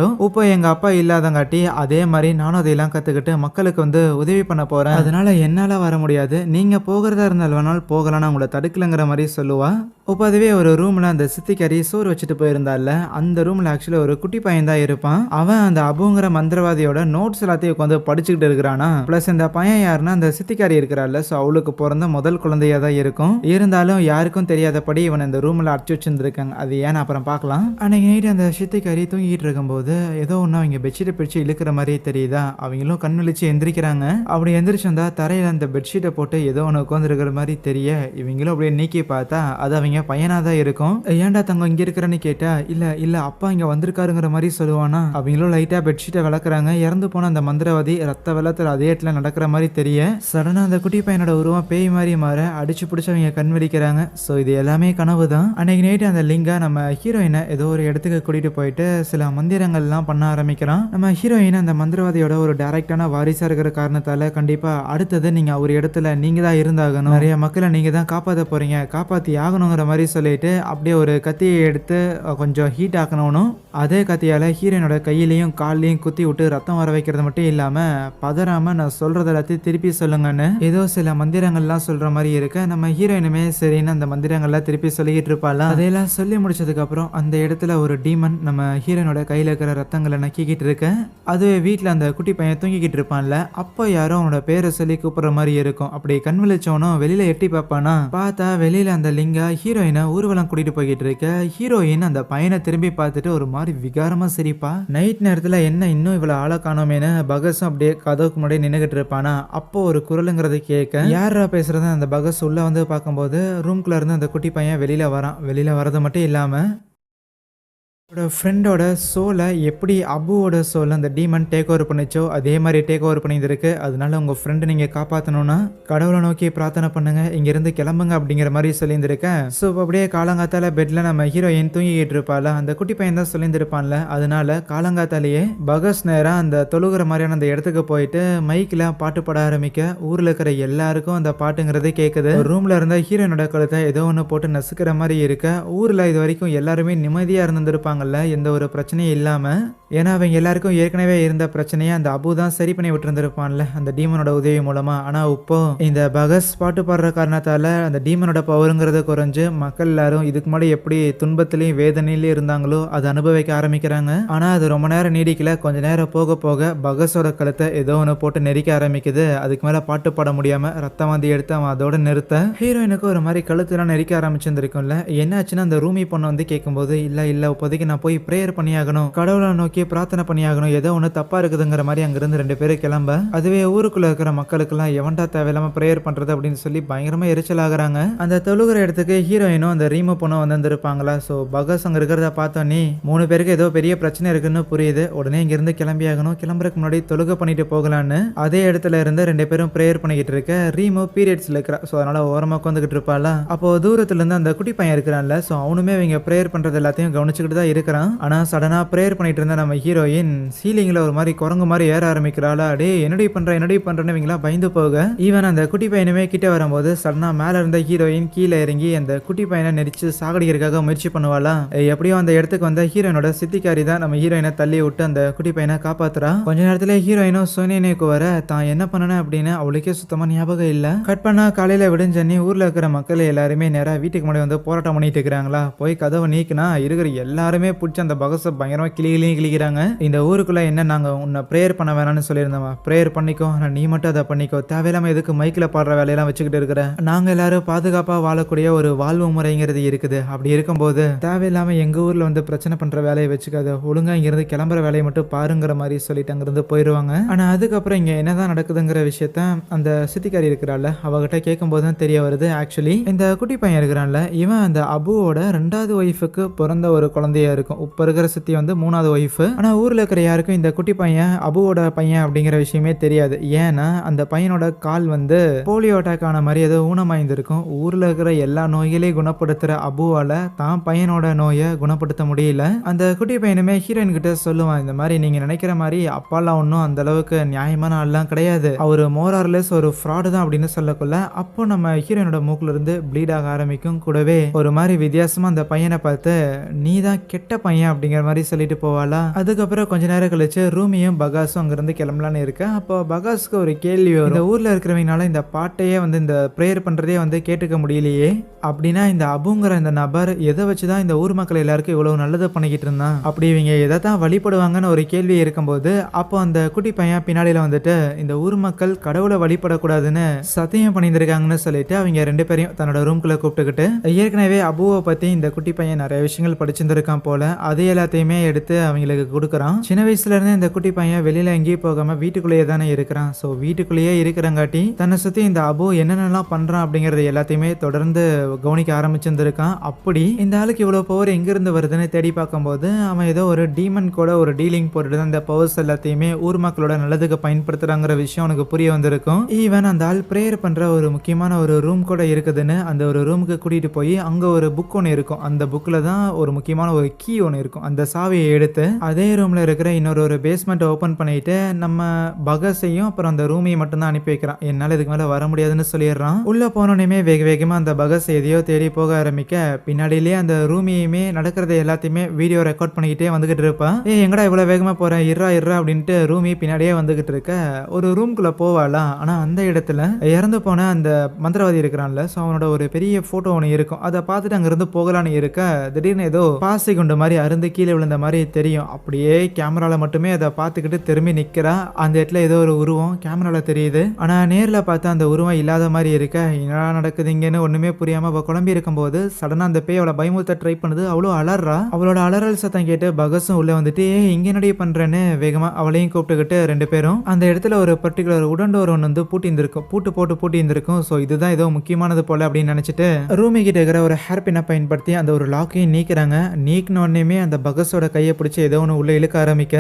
கத்துக்கிட்டாரோ இப்போ எங்க அப்பா இல்லாதங்காட்டி அதே மாதிரி நானும் அதையெல்லாம் கத்துக்கிட்டு மக்களுக்கு வந்து உதவி பண்ண போறேன். அதனால என்னால வர முடியாது. நீங்க போகிறதா இருந்தால் வேணாலும் போகலாம் உங்களை தடுக்கலங்கிற மாதிரி சொல்லுவா. இப்போ அதுவே ஒரு ரூம்ல அந்த சித்திக்காரி சோறு வச்சுட்டு போயிருந்தால அந்த ரூம்ல ஆக்சுவலி ஒரு குட்டி பையன் தான் இருப்பான். அவன் அந்த அபுங்கிற மந்திரவாதியோட நோட்ஸ் எல்லாத்தையும் உட்காந்து படிச்சுக்கிட்டு இருக்கிறானா? பிளஸ் இந்த பையன் யாருன்னா அந்த சித்திக்காரி இருக்கிறாள் ஸோ அவளுக்கு பிறந்த முதல் குழந்தையா தான் இருக்கும். இருந்தாலும் யாருக்கும் தெரியாதபடி இவன் இந்த ரூம்ல அடிச்சு வச்சிருந்துருக்காங்க. அது ஏன்னு அப்புறம் பார்க்கலாம். அன்னைக்கு நைட்டு அந்த சித்திக்காரி தூங்கிட்டு இருக்கும்போது ஏதோ ஒன்று அவங்க பெட்ஷீட்டை பிடிச்சு இழுக்கிற மாதிரியே தெரியுதா? அவங்களும் கண் விழிச்சு எந்திரிக்கிறாங்க. அப்படி எந்திரிச்சிருந்தா தரையில் அந்த பெட்ஷீட்டை போட்டு ஏதோ ஒன்று உட்காந்துருக்கிற மாதிரி தெரிய இவங்களும் அப்படியே நீக்கி பார்த்தா அது அவங்க பையனாக தான் இருக்கும். ஏன்டா தங்க இங்கே இருக்கிறேன்னு கேட்டா இல்ல இல்ல அப்பா இங்கே வந்திருக்காருங்கிற மாதிரி சொல்லுவானா? அவங்களும் லைட்டாக பெட்ஷீட்டை வளர்க்குறாங்க இறந்து போன அந்த மந்திரவாதி ரத்த வெள்ளத்தில் அதே இடத்துல நடக்கிற மாதிரி தெரிய சடனாக அந்த குட்டி பையனோட உருவம் பேய் மாதிரி மாற அடிச்சு பிடிச்சி அவங்க கண் விழிக்கிறாங்க. ஸோ இது எல்லாமே கனவு தான் அன்னைக்கு நைட்டு அந்த லிங்கா நம்ம ஹீரோயினை ஏதோ ஒரு இடத்துக்கு கூட்டிட்டு போயிட்டு சில மந்திரங்கள் மந்திரங்கள்லாம் பண்ண ஆரம்பிக்கிறான். நம்ம ஹீரோயின் அந்த மந்திரவாதியோட ஒரு டைரக்டான வாரிசா இருக்கிற காரணத்தால கண்டிப்பா அடுத்தது நீங்க ஒரு இடத்துல நீங்க தான் இருந்தாகணும். நிறைய மக்களை நீங்க தான் காப்பாற்ற போறீங்க. காப்பாத்தி ஆகணுங்கிற மாதிரி சொல்லிட்டு அப்படியே ஒரு கத்தியை எடுத்து கொஞ்சம் ஹீட் ஆக்கணும் அதே கத்தியால ஹீரோயினோட கையிலையும் கால்லையும் குத்தி விட்டு ரத்தம் வர வைக்கிறது மட்டும் இல்லாம பதறாம நான் சொல்றது எல்லாத்தையும் திருப்பி சொல்லுங்கன்னு ஏதோ சில மந்திரங்கள்லாம் சொல்ற மாதிரி இருக்கு. நம்ம ஹீரோயினுமே சரின்னு அந்த மந்திரங்கள்லாம் திருப்பி சொல்லிக்கிட்டு இருப்பாள்? அதையெல்லாம் சொல்லி முடிச்சதுக்கு அப்புறம் அந்த இடத்துல ஒரு டீமன் நம்ம ஹீரோயினோட கையில இருக்கிற இருக்கிற ரத்தங்களை நக்கிக்கிட்டு இருக்கேன். அதுவே வீட்டில் அந்த குட்டி பையன் தூங்கிக்கிட்டு இருப்பான்ல அப்போ யாரோ அவனோட பேரை சொல்லி கூப்பிடுற மாதிரி இருக்கும். அப்படி கண் விழிச்சவனும் வெளியில எட்டி பார்ப்பானா? பார்த்தா வெளியில அந்த லிங்கா ஹீரோயினை ஊர்வலம் கூட்டிட்டு போய்கிட்டு இருக்க. ஹீரோயின் அந்த பையனை திரும்பி பார்த்துட்டு ஒரு மாதிரி விகாரமா சிரிப்பா. நைட் நேரத்தில் என்ன இன்னும் இவ்வளவு ஆளை காணோமேனு பகஸும் அப்படியே கதவுக்கு முன்னாடி நின்றுகிட்டு இருப்பானா? அப்போ ஒரு குரலுங்கிறத கேட்க யாரா பேசுறது? அந்த பகஸ் உள்ள வந்து பார்க்கும்போது ரூம்குள்ள இருந்து அந்த குட்டி பையன் வெளியில வரான். வெளியில வரது மட்டும் இல்லாம அவரோட ஃப்ரெண்டோட சோலை எப்படி அபுவோட சோலை அந்த டீமன் டேக் ஓவர் பண்ணிச்சோ அதே மாதிரி டேக் ஓவர் பண்ணியிருந்திருக்கு. அதனால உங்கள் ஃப்ரெண்டு நீங்கள் காப்பாற்றணும்னா கடவுளை நோக்கி பிரார்த்தனை பண்ணுங்கள் இங்கேருந்து கிளம்புங்க அப்படிங்கிற மாதிரி சொல்லியிருந்திருக்கேன். ஸோ அப்படியே காலங்காத்தால பெட்டில் நம்ம ஹீரோயின் தூங்கிக்கிட்டு இருப்பாள் அந்த குட்டி பையன் தான் சொல்லியிருந்திருப்பான்ல அதனால காலங்காத்தாலேயே பகஸ் நேராக அந்த தொழுகிற மாதிரியான அந்த இடத்துக்கு போயிட்டு மைக்கில் பாட்டு பாட ஆரம்பிக்க ஊரில் இருக்கிற எல்லாருக்கும் அந்த பாட்டுங்கிறது கேட்குது ரூமில் இருந்த ஹீரோயினோட கழுத்தை ஏதோ ஒன்று போட்டு நசுக்கிற மாதிரி இருக்க ஊரில் இது வரைக்கும் எல்லாருமே நிம்மதியாக இருந்திருப்பாங்கல்ல எந்த ஒரு பிரச்சனையும் இல்லாமல் ஏன்னா அவங்க எல்லாருக்கும் ஏற்கனவே இருந்த பிரச்சனையை அந்த அபு தான் சரி பண்ணி விட்டுருந்துருப்பான்ல அந்த டீமனோட உதவி மூலமாக ஆனால் இப்போ இந்த பகஸ் பாட்டு பாடுற காரணத்தால் அந்த டீமனோட பவருங்கிறது குறைஞ்சு மக்கள் எல்லாரும் இதுக்கு முன்னாடி எப்படி துன்பத்திலையும் வேதனையிலையும் இருந்தாங்களோ அதை அனுபவிக்க ஆரம்பிக்கிறாங்க. ஆனால் அது ரொம்ப நேரம் நீடிக்கல. கொஞ்ச நேரம் போக போக பகஸோட கழுத்தை ஏதோ ஒன்று போட்டு நெரிக்க ஆரம்பிக்குது. அதுக்கு மேலே பாட்டு பாட முடியாமல் ரத்தம் வந்து எடுத்து அவன் அதோட நிறுத்த. ஹீரோயினுக்கு ஒரு மாதிரி கழுத்துலாம் நெரிக்க ஆரம்பிச்சிருந்துருக்கும்ல. என்னாச்சுன்னா அந்த ரூமி பொண்ணை வந்து கேட்கும்போது இல்லை இல்லை இப்போதைக்கு நான் போய் ப்ரேயர் பண்ணியாகணும் கடவுளை நோக்கி பிரார்த்தனை பண்ணியாகணும் ஏதோ ஒன்று தப்பா இருக்குதுங்கிற மாதிரி அங்கிருந்து ரெண்டு பேரும் கிளம்ப. அதுவே ஊருக்குள்ள இருக்கிற மக்களுக்கெல்லாம் எவன்டா தேவையில்லாம ப்ரேயர் பண்றது அப்படின்னு சொல்லி பயங்கரமா எரிச்சல் ஆகுறாங்க அந்த தொழுகிற இடத்துக்கு ஹீரோயினும் அந்த ரீமோ பொண்ணும் வந்திருப்பாங்களா ஸோ பகஸ் அங்க இருக்கிறத பார்த்தோன்னே மூணு பேருக்கு ஏதோ பெரிய பிரச்சனை இருக்குன்னு புரியுது. உடனே இங்கிருந்து கிளம்பி ஆகணும் கிளம்புறதுக்கு முன்னாடி தொழுகை பண்ணிட்டு போகலான்னு அதே இடத்துல இருந்து ரெண்டு பேரும் ப்ரேயர் பண்ணிக்கிட்டு இருக்க ரீமோ பீரியட்ஸ்ல இருக்கிறா. ஸோ அதனால ஓரமா உட்காந்துக்கிட்டு இருப்பாளா? அப்போ தூரத்துல இருந்து அந்த குட்டி பையன் இருக்கிறான்ல. ஸோ அவனுமே இவங்க ப்ரேயர் பண்றது எல்லாத்தையும் கவனிச்சுக்கிட்டு தான் இருக்கிறான். ஆனா சடனா ப்ரேயர் பண்ணிட்டு இருந்த நம்ம ஹீரோயின் சீலிங்ல ஒரு மாதிரி குரங்கு மாதிரி ஏற ஆரம்பிக்கிறாளா? டே என்னடி பண்ற என்னடி பண்ணுறேன்னு இவங்களாம் பயந்து போக. ஈவன் அந்த குட்டி பையனுமே கிட்ட வரும்போது சடனா மேல இருந்த ஹீரோயின் கீழே இறங்கி அந்த குட்டி பையனை நெரிச்சு சாகடிக்கிறதுக்காக முயற்சி பண்ணுவாளா? எப்படியோ அந்த இடத்துக்கு வந்த ஹீரோயினோட சித்திக்காரி தான் நம்ம ஹீரோயினை தள்ளி விட்டு அந்த குட்டி பையனை காப்பாத்துறா. கொஞ்ச நேரத்தில் ஹீரோயினும் சோனியனுக்கு வர தான் என்ன பண்ணன? அப்படின்னு அவளுக்கே சுத்தமா ஞாபகம் இல்ல. கட் பண்ணா காலையில விடிஞ்சன்னி ஊர்ல இருக்கிற மக்கள் எல்லாருமே நேரா வீட்டுக்கு முன்னாடி வந்து போராட்டம் பண்ணிட்டு இருக்கிறாங்களா? போய் கதவை நீக்கினா இருக்கிற எல்லாருமே பிடிச்சி அந்த பகஸை பயங்கரமாக கிளிகளையும் கிளிக்கிறாங்க. இந்த ஊருக்குள்ள என்ன நாங்கள் உன்னை ப்ரேயர் பண்ண வேணாம்னு சொல்லியிருந்தோம்? ப்ரேயர் பண்ணிக்கோ. ஆனால் நீ மட்டும் அதை பண்ணிக்கோ. தேவையில்லாம எதுக்கு மைக்கில் பாடுற வேலையெல்லாம் வச்சுக்கிட்டு இருக்கிற? நாங்கள் எல்லாரும் பாதுகாப்பாக வாழக்கூடிய ஒரு வாழ்வு முறைங்கிறது இருக்குது. அப்படி இருக்கும்போது தேவையில்லாம எங்க ஊர்ல வந்து பிரச்சனை பண்ற வேலையை வச்சுக்காத. ஒழுங்கா இங்கிருந்து கிளம்புற வேலையை மட்டும் பாருங்கிற மாதிரி சொல்லிட்டு அங்கிருந்து போயிடுவாங்க ஆனா அதுக்கப்புறம் இங்க என்னதான் நடக்குதுங்கிற விஷயத்த அந்த சித்திக்காரி இருக்கிறாள் அவகிட்ட கேட்கும்போது தான் தெரிய வருது. ஆக்சுவலி இந்த குட்டி பையன் இருக்கிறான்ல இவன் அந்த அபுவோட ரெண்டாவது ஒய்ஃபுக்கு பிறந்த ஒரு குழந்தைய இருக்கும். இப்போ இருக்கிற சித்தி வந்து மூணாவது ஒய்ஃபு ஆனால் ஊரில் இருக்கிற யாருக்கும் இந்த குட்டி பையன் அபுவோட பையன் அப்படிங்கிற விஷயமே தெரியாது. ஏன்னா அந்த பையனோட கால் வந்து போலியோ அட்டாக் ஆன மாதிரி ஏதோ ஊனமாய்ந்திருக்கும். ஊரில் இருக்கிற எல்லா நோய்களையும் குணப்படுத்துகிற அபுவால் தான் பையனோட நோயை குணப்படுத்த முடியல. அந்த குட்டி பையனுமே ஹீரோயின் கிட்ட சொல்லுவான் இந்த மாதிரி நீங்கள் நினைக்கிற மாதிரி அப்பாலாம் ஒன்றும் அந்த அளவுக்கு நியாயமான ஆள்லாம் கிடையாது. அவர் மோரார்லெஸ் ஒரு ஃப்ராடு தான் அப்படின்னு சொல்லக்குள்ள அப்போ நம்ம ஹீரோயினோட மூக்குல இருந்து ப்ளீட் ஆக ஆரம்பிக்கும் கூடவே ஒரு மாதிரி வித்தியாசமாக அந்த பையனை பார்த்து நீ தான் கெட்ட கெட்ட பையன் அப்படிங்கிற மாதிரி சொல்லிட்டு போவாளா? அதுக்கப்புறம் கொஞ்ச நேரம் கழிச்சு ரூமியும் பகாஸும் அங்கிருந்து கிளம்பலான்னு இருக்கேன் அப்போ பகாஸ்க்கு ஒரு கேள்வி வரும். இந்த ஊர்ல இருக்கிறவங்கனால இந்த பாட்டையே வந்து இந்த ப்ரேயர் பண்றதே வந்து கேட்டுக்க முடியலையே. அப்படின்னா இந்த அபுங்கிற இந்த நபர் எதை வச்சுதான் இந்த ஊர் மக்கள் எல்லாருக்கும் இவ்வளவு நல்லது பண்ணிக்கிட்டு இருந்தான்? அப்படி இவங்க எதை தான் வழிபடுவாங்கன்னு ஒரு கேள்வி இருக்கும்போது அப்போ அந்த குட்டி பையன் பின்னாடியில வந்துட்டு இந்த ஊர் மக்கள் கடவுளை வழிபடக்கூடாதுன்னு சத்தியம் பண்ணியிருக்காங்கன்னு சொல்லிட்டு அவங்க ரெண்டு பேரையும் தன்னோட ரூம்குள்ள கூப்பிட்டுக்கிட்டு ஏற்கனவே அபுவை பத்தி இந்த குட்டி பையன் நிறைய விஷயங்கள் படிச்சிருந்திருக்கான் போல அது எல்லாத்தையுமே எடுத்து அவங்களுக்கு கொடுக்குறான். சின்ன வயசுல இருந்து இந்த குட்டி பையன் வெளியில எங்கேயும் போகாம வீட்டுக்குள்ளேயே தானே இருக்கிறான். ஸோ வீட்டுக்குள்ளேயே இருக்கிறங்காட்டி தன்னை சுத்தி இந்த அபு என்னென்னலாம் பண்றான் அப்படிங்கறது எல்லாத்தையுமே தொடர்ந்து கவனிக்க ஆரம்பிச்சிருந்திருக்கான். அப்படி இந்த ஆளுக்கு இவ்வளவு பவர் எங்கேருந்து வருதுன்னு தேடி பார்க்கும்போது அவன் ஏதோ ஒரு டீமன் கூட ஒரு டீலிங் போட்டுட்டு தான் இந்த பவர்ஸ் எல்லாத்தையுமே ஊர் மக்களோட நல்லதுக்கு பயன்படுத்துறாங்கிற விஷயம் உனக்கு புரிய வந்திருக்கும். ஈவன் அந்த ஆள் ப்ரேயர் பண்ற ஒரு முக்கியமான ஒரு ரூம் கூட இருக்குதுன்னு அந்த ஒரு ரூமுக்கு கூட்டிட்டு போய் அங்க ஒரு புக் ஒன்று இருக்கும். அந்த புக்ல தான் ஒரு முக்கியமான ஒரு கீ ஒன்று இருக்கும். அந்த சாவியை எடுத்து அதே ரூமில் இருக்கிற இன்னொரு ஒரு பேஸ்மெண்ட் ஓப்பன் பண்ணிட்டு நம்ம பகஸையும் அப்புறம் அந்த ரூமையும் மட்டும்தான் அனுப்பி வைக்கிறான். என்னால் இதுக்கு மேலே வர முடியாதுன்னு சொல்லிடுறான். உள்ளே போனோடனே வேக வேகமாக அந்த பகஸ் எதையோ தேடி போக ஆரம்பிக்க பின்னாடியிலே அந்த ரூமையுமே நடக்கிறத எல்லாத்தையுமே வீடியோ ரெக்கார்ட் பண்ணிக்கிட்டே வந்துகிட்டு இருப்பான் ஏ எங்கடா இவ்வளோ வேகமாக போகிறேன் இறா இறா அப்படின்ட்டு ரூமி பின்னாடியே வந்துகிட்டு இருக்க ஒரு ரூம்குள்ளே போவாளா ஆனால் அந்த இடத்துல இறந்து போன அந்த மந்திரவாதி இருக்கிறான்ல ஸோ அவனோட ஒரு பெரிய ஃபோட்டோ ஒன்று இருக்கும். அதை பார்த்துட்டு அங்கேருந்து போகலான்னு இருக்க திடீர்னு ஏதோ பாசி குண்டு துண்டு மாதிரி அருந்து கீழே விழுந்த மாதிரி தெரியும். அப்படியே கேமராவில் மட்டுமே அதை பார்த்துக்கிட்டு திரும்பி நிக்கிறா. அந்த இடத்துல ஏதோ ஒரு உருவம் கேமராவில் தெரியுது. ஆனா நேர்ல பார்த்தா அந்த உருவம் இல்லாத மாதிரி இருக்க. என்னடா நடக்குதுங்கன்னு ஒன்றுமே புரியாமல் அவள் குழம்பி இருக்கும்போது சடனாக அந்த பேய் அவளை பயமுறுத்த ட்ரை பண்ணுது. அவ்வளோ அலறா. அவளோட அலறல் சத்தம் கேட்டு பகஸும் உள்ளே வந்துட்டு ஏ இங்கே என்னடி பண்றேன்னு? வேகமாக அவளையும் கூப்பிட்டுக்கிட்டு ரெண்டு பேரும். அந்த இடத்துல ஒரு பர்டிகுலர் உடன் டோர் ஒன்று வந்து பூட்டி இருந்திருக்கும் பூட்டு போட்டு பூட்டி இருந்திருக்கும் ஸோ இதுதான் ஏதோ முக்கியமானது போல அப்படின்னு நினச்சிட்டு ரூமி கிட்ட இருக்கிற ஒரு ஹேர் பின்னை பயன்படுத்தி அந்த ஒரு லாக்கையும் நீக்கிறாங்க. நீக்கின உடனேயுமே அந்த பகஸோட கையை பிடிச்சி ஏதோ ஒன்று உள்ள இழுக்க ஆரம்பிக்க.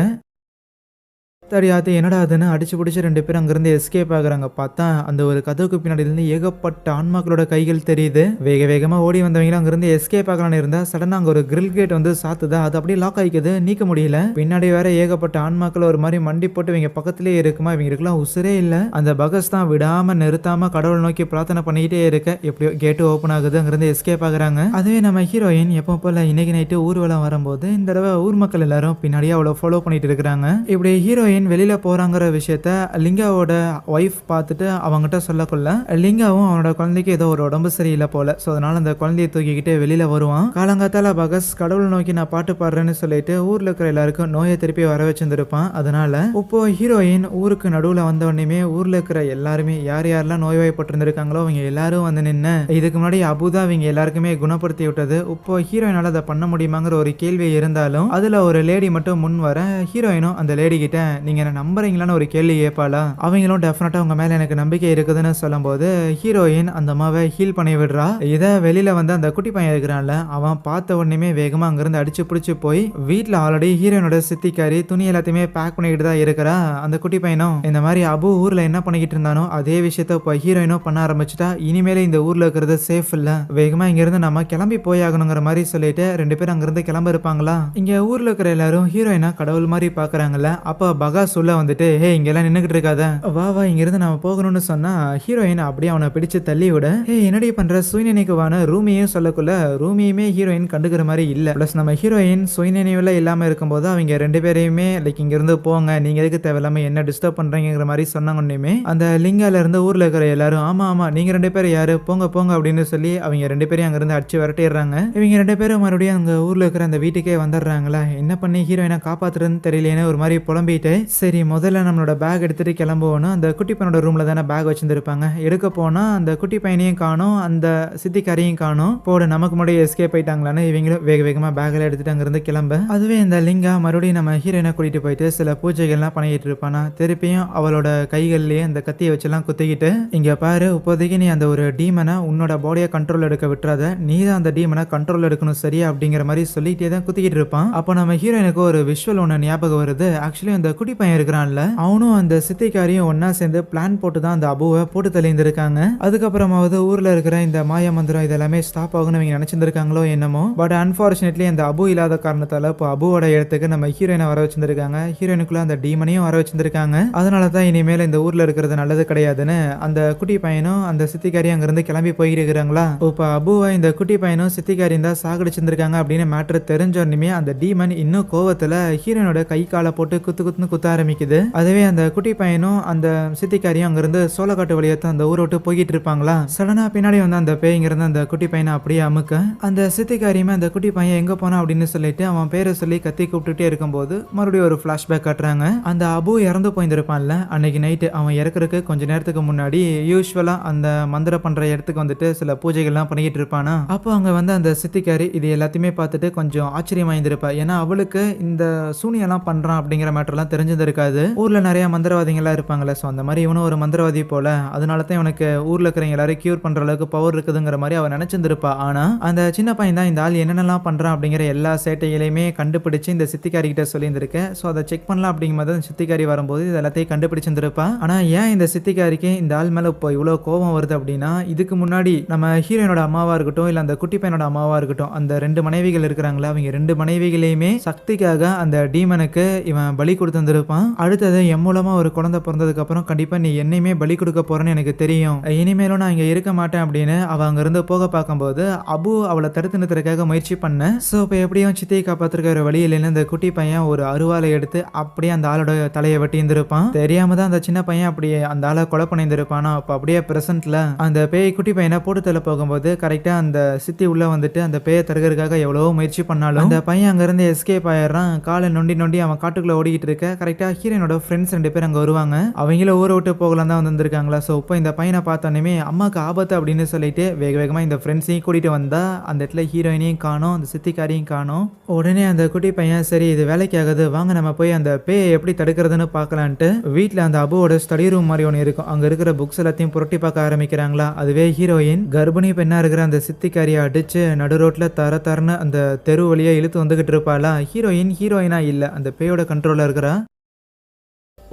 தெரியாது என்னடா அதுன்னு அடிச்சு பிடிச்சி ரெண்டு பேரும் அங்கிருந்து எஸ்கேப் ஆகுறாங்க. பார்த்தா அந்த ஒரு கதவுக்கு பின்னாடி இருந்து ஏகப்பட்ட ஆன்மாக்களோட கைகள் தெரியுது. வேக வேகமாக ஓடி வந்தவங்க அங்கிருந்து எஸ்கேப் ஆகலாம்னு இருந்தா சடனாக அங்கே ஒரு கிரில் கேட் வந்து சாத்துதா அது அப்படியே லாக் ஆகிக்குது நீக்க முடியல. பின்னாடி வேற ஏகப்பட்ட ஆன்மாக்கள் ஒரு மாதிரி மண்டி போட்டு இவங்க பக்கத்துலேயே இருக்குமா இவங்களுக்குலாம் உசுரே இல்லை. அந்த பகஸ் தான் விடாம நிறுத்தாம கடவுள் நோக்கி பிரார்த்தனை பண்ணிக்கிட்டே இருக்க எப்படியோ கேட்டு ஓப்பன் ஆகுது அங்கிருந்து எஸ்கேப் ஆகுறாங்க. அதுவே நம்ம ஹீரோயின் எப்போ போல இன்னைக்கு நைட்டு ஊர்வலம் வரும்போது இந்த தடவை ஊர் மக்கள் எல்லாரும் பின்னாடியே அவ்வளோ ஃபாலோ பண்ணிட்டு இருக்கிறாங்க. இப்படி ஹீரோயின் வெளியில் போறாங்கிற விஷயத்த லிங்காவோட ஒய்ஃப் பார்த்துட்டு அவங்ககிட்ட சொல்லக்குள்ள லிங்காவும் அவனோட குழந்தைக்கு ஏதோ ஒரு உடம்பு சரியில்லை போல. ஸோ அதனால அந்த குழந்தையை தூக்கிக்கிட்டு வெளியில வருவான். காலங்காத்தால பகஸ் கடவுள் நோக்கி நான் பாட்டு பாடுறேன்னு சொல்லிட்டு ஊரில் இருக்கிற எல்லாருக்கும் நோயை திருப்பி வர வச்சிருந்திருப்பான். அதனால இப்போ ஹீரோயின் ஊருக்கு நடுவில் வந்தவொடனே ஊரில் இருக்கிற எல்லாருமே யார் யாரெல்லாம் நோய்வாய்ப்பட்டிருந்திருக்காங்களோ அவங்க எல்லாரும் வந்து நின்று இதுக்கு முன்னாடி அபுதா இவங்க எல்லாருக்குமே குணப்படுத்தி விட்டது. இப்போ ஹீரோயினால் அதை பண்ண முடியுமாங்கிற ஒரு கேள்வி இருந்தாலும் அதில் ஒரு லேடி மட்டும் முன் வர ஹீரோயினும் அந்த லேடி கிட்ட நீங்க என்ன நம்புறீங்களான்னு ஒரு கேள்வி கேட்பாளா? அவங்களும் டெஃபினட்டாக உங்க மேல எனக்கு நம்பிக்கை இருக்குதுன்னு சொல்லும்போது ஹீரோயின் அந்த அம்மாவை ஹீல் பண்ணி விடுறா. இதை வெளியில வந்து அந்த குட்டி பையன் இருக்கிறான்ல அவன் பார்த்த உடனேமே வேகமா அங்கிருந்து அடிச்சு பிடிச்சி போய் வீட்ல ஆல்ரெடி ஹீரோயினோட சித்திக்காரி துணி எல்லாத்தையுமே பேக் பண்ணிக்கிட்டு தான் இருக்கிறா. அந்த குட்டி பையனும் இந்த மாதிரி அபு ஊர்ல என்ன பண்ணிக்கிட்டு இருந்தானோ அதே விஷயத்த இப்போ ஹீரோயினும் பண்ண ஆரம்பிச்சுட்டா இனிமேல் இந்த ஊர்ல இருக்கிறது சேஃப் இல்ல. வேகமா இங்க இருந்து நம்ம கிளம்பி போயாகணுங்கிற மாதிரி சொல்லிட்டு ரெண்டு பேரும் அங்கிருந்து கிளம்ப இருப்பாங்களா? இங்க ஊர்ல இருக்கிற எல்லாரும் ஹீரோயினா கடவுள் மாதிரி பார்க்குறாங்கல்ல அப்போ மகா சொல்ல வந்துட்டு ஹே இங்கெல்லாம் எல்லாம் இருக்காத. வா வா இங்கிருந்து நம்ம போகணும்னு சொன்னா ஹீரோயின் அப்படியே அவனை பிடிச்சு தள்ளி விட. ஹே என்னடி பண்ற? சுயநினைக்குவான ரூமியும் சொல்லக்குள்ள ரூமியுமே ஹீரோயின் கண்டுக்கிற மாதிரி இல்லை. ப்ளஸ் நம்ம ஹீரோயின் சுயநினைவுல இல்லாமல் இருக்கும்போது அவங்க ரெண்டு பேரையுமே லைக் இங்கிருந்து போங்க. நீங்க எதுக்கு தேவையில்லாம என்ன டிஸ்டர்ப் பண்றீங்கிற மாதிரி சொன்னாங்க அந்த லிங்கால இருந்து ஊர்ல இருக்கிற எல்லாரும் ஆமா ஆமா நீங்க ரெண்டு பேரும் யாரு? போங்க போங்க அப்படின்னு சொல்லி அவங்க ரெண்டு பேரையும் அங்கிருந்து அடிச்சு விரட்டிடுறாங்க. இவங்க ரெண்டு பேரும் மறுபடியும் அங்க ஊர்ல இருக்கிற அந்த வீட்டுக்கே வந்துடுறாங்களா? என்ன பண்ணி ஹீரோயினை காப்பாத்துறதுன்னு தெரியலேன்னு ஒரு மாதிரி புலம்பிட்டு சரி முதல்ல நம்மளோட பேக் எடுத்துகிட்டு கிளம்புவோன்னு அந்த குட்டி பையனோட ரூமில் தானே பேக் வச்சுருந்துருப்பாங்க. எடுக்க போனால் அந்த குட்டி பையனையும் காணும் அந்த சித்திக்காரையும் காணும். போட நமக்கு முன்னாடி எஸ்கேப் ஆயிட்டாங்களான்னு இவங்களும் வேக வேகமாக பேக்கில் எடுத்துட்டு அங்கேருந்து கிளம்ப. அதுவே இந்த லிங்கா மறுபடியும் நம்ம ஹீரோயினை கூட்டிகிட்டு போயிட்டு சில பூஜைகள்லாம் பண்ணிக்கிட்டு இருப்பானா. திருப்பியும் அவளோட கைகள்லேயே அந்த கத்தியை வச்செல்லாம் குத்திக்கிட்டு இங்கே பாரு இப்போதைக்கு நீ அந்த ஒரு டீமனை உன்னோட பாடியை கண்ட்ரோல் எடுக்க விட்டுறாத. நீ தான் அந்த டீமனை கண்ட்ரோல் எடுக்கணும் சரியா? அப்படிங்கிற மாதிரி சொல்லிட்டே தான் குத்திக்கிட்டு இருப்பான். அப்போ நம்ம ஹீரோயினுக்கு ஒரு விஷுவல் ஒன்று ஞாபகம் வருது. ஆக்சுவலி அந்த குட்டி பையன் இருக்கிறான்ல? அவனும் அந்த சித்திக்காரியும் ஒன்னா சேர்ந்து பிளான் போட்டு தான் அந்த அபுவை போட்டு தெளிந்திருக்காங்க. அதுக்கப்புறமாவது ஊர்ல இருக்கிற இந்த மாய மந்திரம் இதெல்லாமே ஸ்டாப் ஆகும்னு அவங்க நினைச்சிருந்திருக்காங்களோ என்னமோ. பட் அன்பார்ச்சுனேட்லி அந்த அபு இல்லாத காரணத்தால இப்போ அபுவோட இடத்துக்கு நம்ம ஹீரோயினை வர வச்சிருந்திருக்காங்க. ஹீரோயினுக்குள்ள அந்த டீமனையும் வர வச்சிருந்திருக்காங்க. அதனால தான் இனிமேல் இந்த ஊர்ல இருக்கிறது நல்லது கிடையாதுன்னு அந்த குட்டி பையனும் அந்த சித்திக்காரியும் அங்கிருந்து கிளம்பி போயிட்டு இருக்கிறாங்களா இப்போ அபுவை இந்த குட்டி பையனும் சித்திக்காரியும் தான் சாகடிச்சிருந்திருக்காங்க அப்படின்னு மேட்ரு தெரிஞ்ச உடனே அந்த டீமன் இன்னும் கோவத்துல ஹீரோயினோட கை காலை போட்டு குத்து குத்துன்னு குத்த ஆரம்பிக்குது. அதுவே அந்த குட்டி பையனும் அந்த சித்திக்காரியும் அங்கிருந்து சோளக்காட்டு வழியத்தை அந்த ஊரை விட்டு போய்கிட்டு இருப்பாங்களா? சடனா பின்னாடி வந்து அந்த பேய்ங்கிறது அந்த குட்டி பையனை அப்படியே அமுக்க அந்த சித்திக்காரியுமே அந்த குட்டி பையன் எங்க போனா அப்படின்னு சொல்லிட்டு அவன் பேரை சொல்லி கத்தி கூப்பிட்டுட்டே இருக்கும்போது மறுபடியும் ஒரு ஃபிளாஷ்பேக் காட்டுறாங்க. அந்த அபு இறந்து போயிருந்திருப்பான்ல அன்னைக்கு நைட்டு அவன் இறக்குறதுக்கு கொஞ்ச நேரத்துக்கு முன்னாடி யூஸ்வலா அந்த மந்திரம் பண்ற இடத்துக்கு வந்துட்டு சில பூஜைகள்லாம் பண்ணிக்கிட்டு இருப்பானா? அப்போ அங்க வந்து அந்த சித்திக்காரி இது எல்லாத்தையுமே பார்த்துட்டு கொஞ்சம் ஆச்சரியமாயிருந்திருப்பா. ஏன்னா அவளுக்கு இந்த சூனியெல்லாம் பண்றான் அப்படிங்கிற மேட்டர்லாம் தெரிஞ்சிருக்காது ஊர்ல நிறைய மந்திரவாதிகள்லாம் இருப்பாங்கல்ல ஸோ அந்த மாதிரி இவனும் ஒரு மந்திரவாதி போல அதனால தான் இவனுக்கு ஊர்ல இருக்கிறவங்க எல்லாரும் கியூர் பண்ற அளவுக்கு பவர் இருக்குதுங்கிற மாதிரி அவன் நினைச்சிருந்திருப்பா. ஆனா அந்த சின்ன பையன் தான் இந்த ஆள் என்னென்னலாம் பண்றான் அப்படிங்கிற எல்லா சேட்டைகளையுமே கண்டுபிடிச்சு இந்த சித்திக்காரி கிட்ட சொல்லியிருந்திருக்கேன் ஸோ அதை செக் பண்ணலாம் அப்படிங்கும்போது அந்த சித்திக்காரி வரும்போது இது எல்லாத்தையும் கண்டுபிடிச்சிருந்திருப்பா. ஆனா ஏன் இந்த சித்திக்காரிக்கு இந்த ஆள் மேல இப்போ இவ்வளோ கோபம் வருது அப்படின்னா இதுக்கு முன்னாடி நம்ம ஹீரோயினோட அம்மாவா இருக்கட்டும் இல்ல அந்த குட்டி பையனோட அம்மாவா இருக்கட்டும் அந்த ரெண்டு மனைவிகள் இருக்கிறாங்களா அவங்க ரெண்டு மனைவிகளையுமே சக்திக்காக அந்த டீமனுக்கு இவன் பலி கொடுத்து இருப்பான். அடுத்தது என் மூலமா ஒரு குழந்தை பிறந்ததுக்கு அப்புறம் கண்டிப்பா நீ என்னையுமே பலி கொடுக்க போறேன்னு எனக்கு தெரியும். இனிமேலும் நான் இங்க இருக்க மாட்டேன் அப்படின்னு அவ அங்கிருந்து போக பார்க்கும்போது அபு அவளை தடுத்து நிறுத்துறதுக்காக முயற்சி பண்ண. சோ இப்போ எப்படியும் சித்தியை காப்பாத்துருக்க ஒரு வழி அந்த இந்த குட்டி பையன் ஒரு அருவாலை எடுத்து அப்படியே அந்த ஆளோட தலையை வெட்டி இருந்திருப்பான். தெரியாம தான் அந்த சின்ன பையன் அப்படியே அந்த ஆளை கொலை பண்ணியிருந்திருப்பானா? அப்போ அப்படியே பிரசன்ட்ல அந்த பேய் குட்டி பையனை போட்டு தள்ள போகும்போது கரெக்டா அந்த சித்தி உள்ள வந்துட்டு அந்த பேயை தருகிறதுக்காக எவ்வளவோ முயற்சி பண்ணாலும் அந்த பையன் அங்க இருந்து எஸ்கேப் ஆயிடுறான். காலை நொண்டி நொண்டி அவன் காட்டுக்குள்ள ஓடிக்கிட்டு இருக்க. கரெக்டா ஹீரோனோட ஃப்ரெண்ட்ஸ் ரெண்டு பேர் அங்கே வருவாங்க. அவங்கள ஊரை விட்டு போகலாம் தான் வந்திருக்காங்களா? ஸோ இப்போ இந்த பையனை பார்த்தோன்னே அம்மாக்கு ஆபத்து அப்படின்னு சொல்லிட்டு வேக வேகமாக இந்த ஃப்ரெண்ட்ஸையும் கூட்டிகிட்டு வந்தால் அந்த இடத்துல ஹீரோயினையும் காணும் அந்த சித்திக்காரையும் காணும். உடனே அந்த குட்டி பையன் சரி இது வேலைக்கு ஆகுது வாங்க நம்ம போய் அந்த பேயை எப்படி தடுக்கிறதுன்னு பார்க்கலான்ட்டு வீட்டில் அந்த அபுவோட ஸ்டடி ரூம் மாதிரி ஒன்று இருக்கும். அங்கே இருக்கிற புக்ஸ் எல்லாத்தையும் புரட்டி பார்க்க ஆரம்பிக்கிறாங்களா? அதுவே ஹீரோயின் கர்ப்பிணி பெண்ணாக இருக்கிற அந்த சித்திக்காரியை அடிச்சு நடு ரோட்டில் தர தரன்னு அந்த தெரு வழியாக இழுத்து வந்துக்கிட்டு இருப்பாளா? ஹீரோயின் ஹீரோயினா இல்லை அந்த பேயோட கண்ட்ரோலில் இருக்கிறா?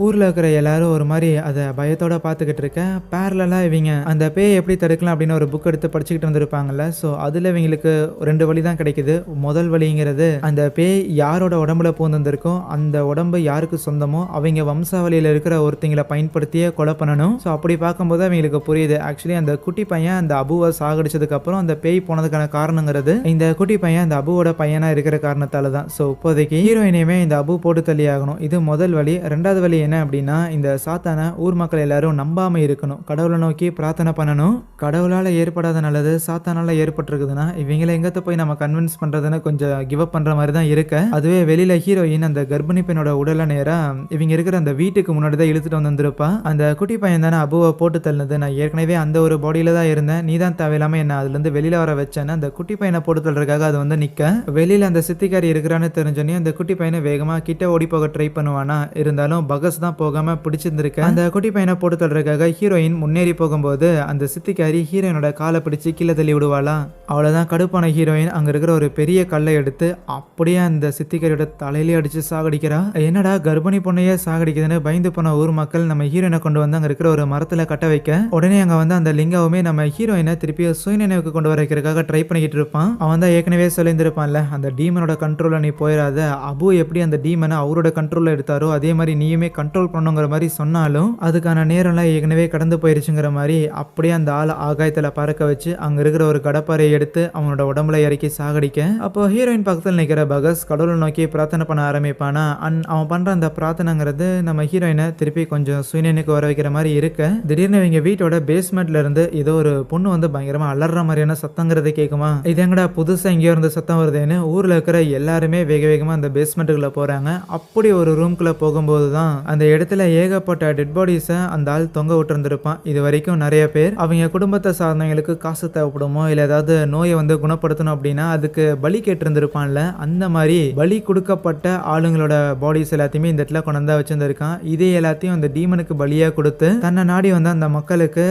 ஊரில் இருக்கிற எல்லாரும் ஒரு மாதிரி அதை பயத்தோட பார்த்துக்கிட்டு இருக்கேன். பேரலாக இவங்க அந்த பேயை எப்படி தடுக்கலாம் அப்படின்னு ஒரு புக் எடுத்து படிச்சுக்கிட்டு வந்திருப்பாங்கல்ல. ஸோ அதில் இவங்களுக்கு ரெண்டு வழி தான் கிடைக்குது. முதல் வழிங்கிறது அந்த பேய் யாரோட உடம்புல பூந்துருக்கோ அந்த உடம்பு யாருக்கு சொந்தமோ அவங்க வம்சாவளியில் இருக்கிற ஒருத்தங்களை பயன்படுத்தியே கொலை பண்ணணும். ஸோ அப்படி பார்க்கும்போது அவங்களுக்கு புரியுது. ஆக்சுவலி அந்த குட்டி பையன் அந்த அபுவை சாகடிச்சதுக்கு அப்புறம் அந்த பேய் போனதுக்கான காரணங்கிறது இந்த குட்டி பையன் அந்த அபுவோட பையனாக இருக்கிற காரணத்தால தான். ஸோ இப்போதைக்கு ஹீரோயினையுமே இந்த அபு போட்டு தள்ளி ஆகணும். இது முதல் வழி. ரெண்டாவது வழி என்ன அப்படின்னா இந்த சாத்தானை ஊர் மக்கள் எல்லாரும் நம்பாம இருக்கணும். கடவுளை நோக்கி பிரார்த்தனை பண்ணணும். கடவுளால் ஏற்படாத நல்லது சாத்தானால ஏற்பட்டிருக்குதுன்னா இவங்களை எங்கத்த போய் நம்ம கன்வின்ஸ் பண்றதுன்னு கொஞ்சம் கிவ் அப் பண்ற மாதிரி தான் இருக்க. அதுவே வெளியில ஹீரோயின் அந்த கர்ப்பிணி பெண்ணோட உடலை நேரா இவங்க இருக்கிற அந்த வீட்டுக்கு முன்னாடி தான் இழுத்துட்டு வந்து வந்திருப்பா அந்த குட்டி பையன் தானே அபுவை போட்டு தள்ளினது. நான் ஏற்கனவே அந்த ஒரு பாடியில தான் இருந்தேன். நீ தான் தேவையில்லாம என்ன அதுல இருந்து வெளியில வர வச்சேன்னு அந்த குட்டி பையனை போட்டு தள்ளுறதுக்காக அது வந்து நிக்க. வெளியில அந்த சித்திக்காரி இருக்கிறான்னு தெரிஞ்சோன்னே அந்த குட்டி பையனை வேகமா கிட்ட ஓடி போக ட்ரை பண்ணுவானா. இருந்தாலும் பகஸ் தான் போகாம பிடிச்சிருந்திருக்கு. அந்த குட்டி பையனை போட்டு தள்ளுறதுக்காக ஹீரோயின் முன்னேறி போகும்போது அந்த சித்திக்காரி ஹீரோயினோட காலை பிடிச்சு கீழே தள்ளி விடுவாளா? அவ்வளவுதான் கடுப்பான ஹீரோயின் அங்க இருக்கிற ஒரு பெரிய கல்லை எடுத்து அப்படியே அந்த சித்திக்காரியோட தலையிலே அடிச்சு சாகடிக்கிறா. என்னடா கர்ப்பிணி பொண்ணையே சாகடிக்குதுன்னு பயந்து போன ஊர் மக்கள் நம்ம ஹீரோயினை கொண்டு வந்து அங்க இருக்கிற ஒரு மரத்துல கட்ட வைக்க? உடனே அங்க வந்து அந்த லிங்காவுமே நம்ம ஹீரோயினை திருப்பி சுயநினைவுக்கு கொண்டு வர வைக்கிறதுக்காக ட்ரை பண்ணிக்கிட்டு இருப்பான். அவன் தான் ஏற்கனவே சொல்லியிருந்திருப்பான்ல அந்த டீமனோட கண்ட்ரோல்ல நீ போயிடாத அபு எப்படி அந்த டீமனை அவரோட கண்ட்ரோல்ல எடுத்தாரோ அதே மாதிரி நீயுமே கண்ட்ரோல் பண்ணுங்கிற மாதிரி சொன்னாலும் அதுக்கான நேரம்லாம் ஏற்கனவே கடந்து போயிருச்சுங்கிற மாதிரி அப்படியே அந்த ஆள் ஆகாயத்தில் பறக்க வச்சு அங்கே இருக்கிற ஒரு கடப்பாறையை எடுத்து அவனோட உடம்புல இறக்கி சாகடிக்க. அப்போ ஹீரோயின் பக்கத்தில் நிற்கிற பகஸ் கடவுளை நோக்கி பிரார்த்தனை பண்ண ஆரம்பிப்பானா? அண்ட் அவன் பண்ணுற அந்த பிரார்த்தனைங்கிறது நம்ம ஹீரோயினை திருப்பி கொஞ்சம் சூனியனுக்கு வர வைக்கிற மாதிரி இருக்க. திடீர்னு இவங்க வீட்டோட பேஸ்மெண்ட்ல இருந்து ஏதோ ஒரு பொண்ணு வந்து பயங்கரமா அலற மாதிரியான சத்தங்கிறது கேட்குமா இது எங்கடா புதுசாக எங்கேயோ இருந்து சத்தம் வருதுன்னு ஊரில் இருக்கிற எல்லாருமே வேக வேகமாக அந்த பேஸ்மெண்ட்டுக்குள்ளே போகிறாங்க அப்படி ஒரு ரூம்குள்ளே போகும்போது தான் அந்த இடத்துல ஏகப்பட்ட டெட் பாடிஸை அந்த ஆள் தொங்க விட்டுருந்துருப்பான். இது வரைக்கும் நிறைய பேர் அவங்க குடும்பத்தை சார்ந்தவங்களுக்கு காசு தேவைப்படுமோ இல்லை ஏதாவது நோயை வந்து குணப்படுத்தணும் அப்படின்னா அதுக்கு பலி கேட்டிருந்திருப்பான்ல அந்த மாதிரி பலி கொடுக்கப்பட்ட ஆளுங்களோட பாடிஸ் எல்லாத்தையுமே இந்த இடத்துல கொண்டு வந்து வச்சிருந்திருக்கான். இதே எல்லாத்தையும் அந்த டீமனுக்கு பலியாக கொடுத்து தன்னை நாடி வந்து அந்த மக்களுக்கு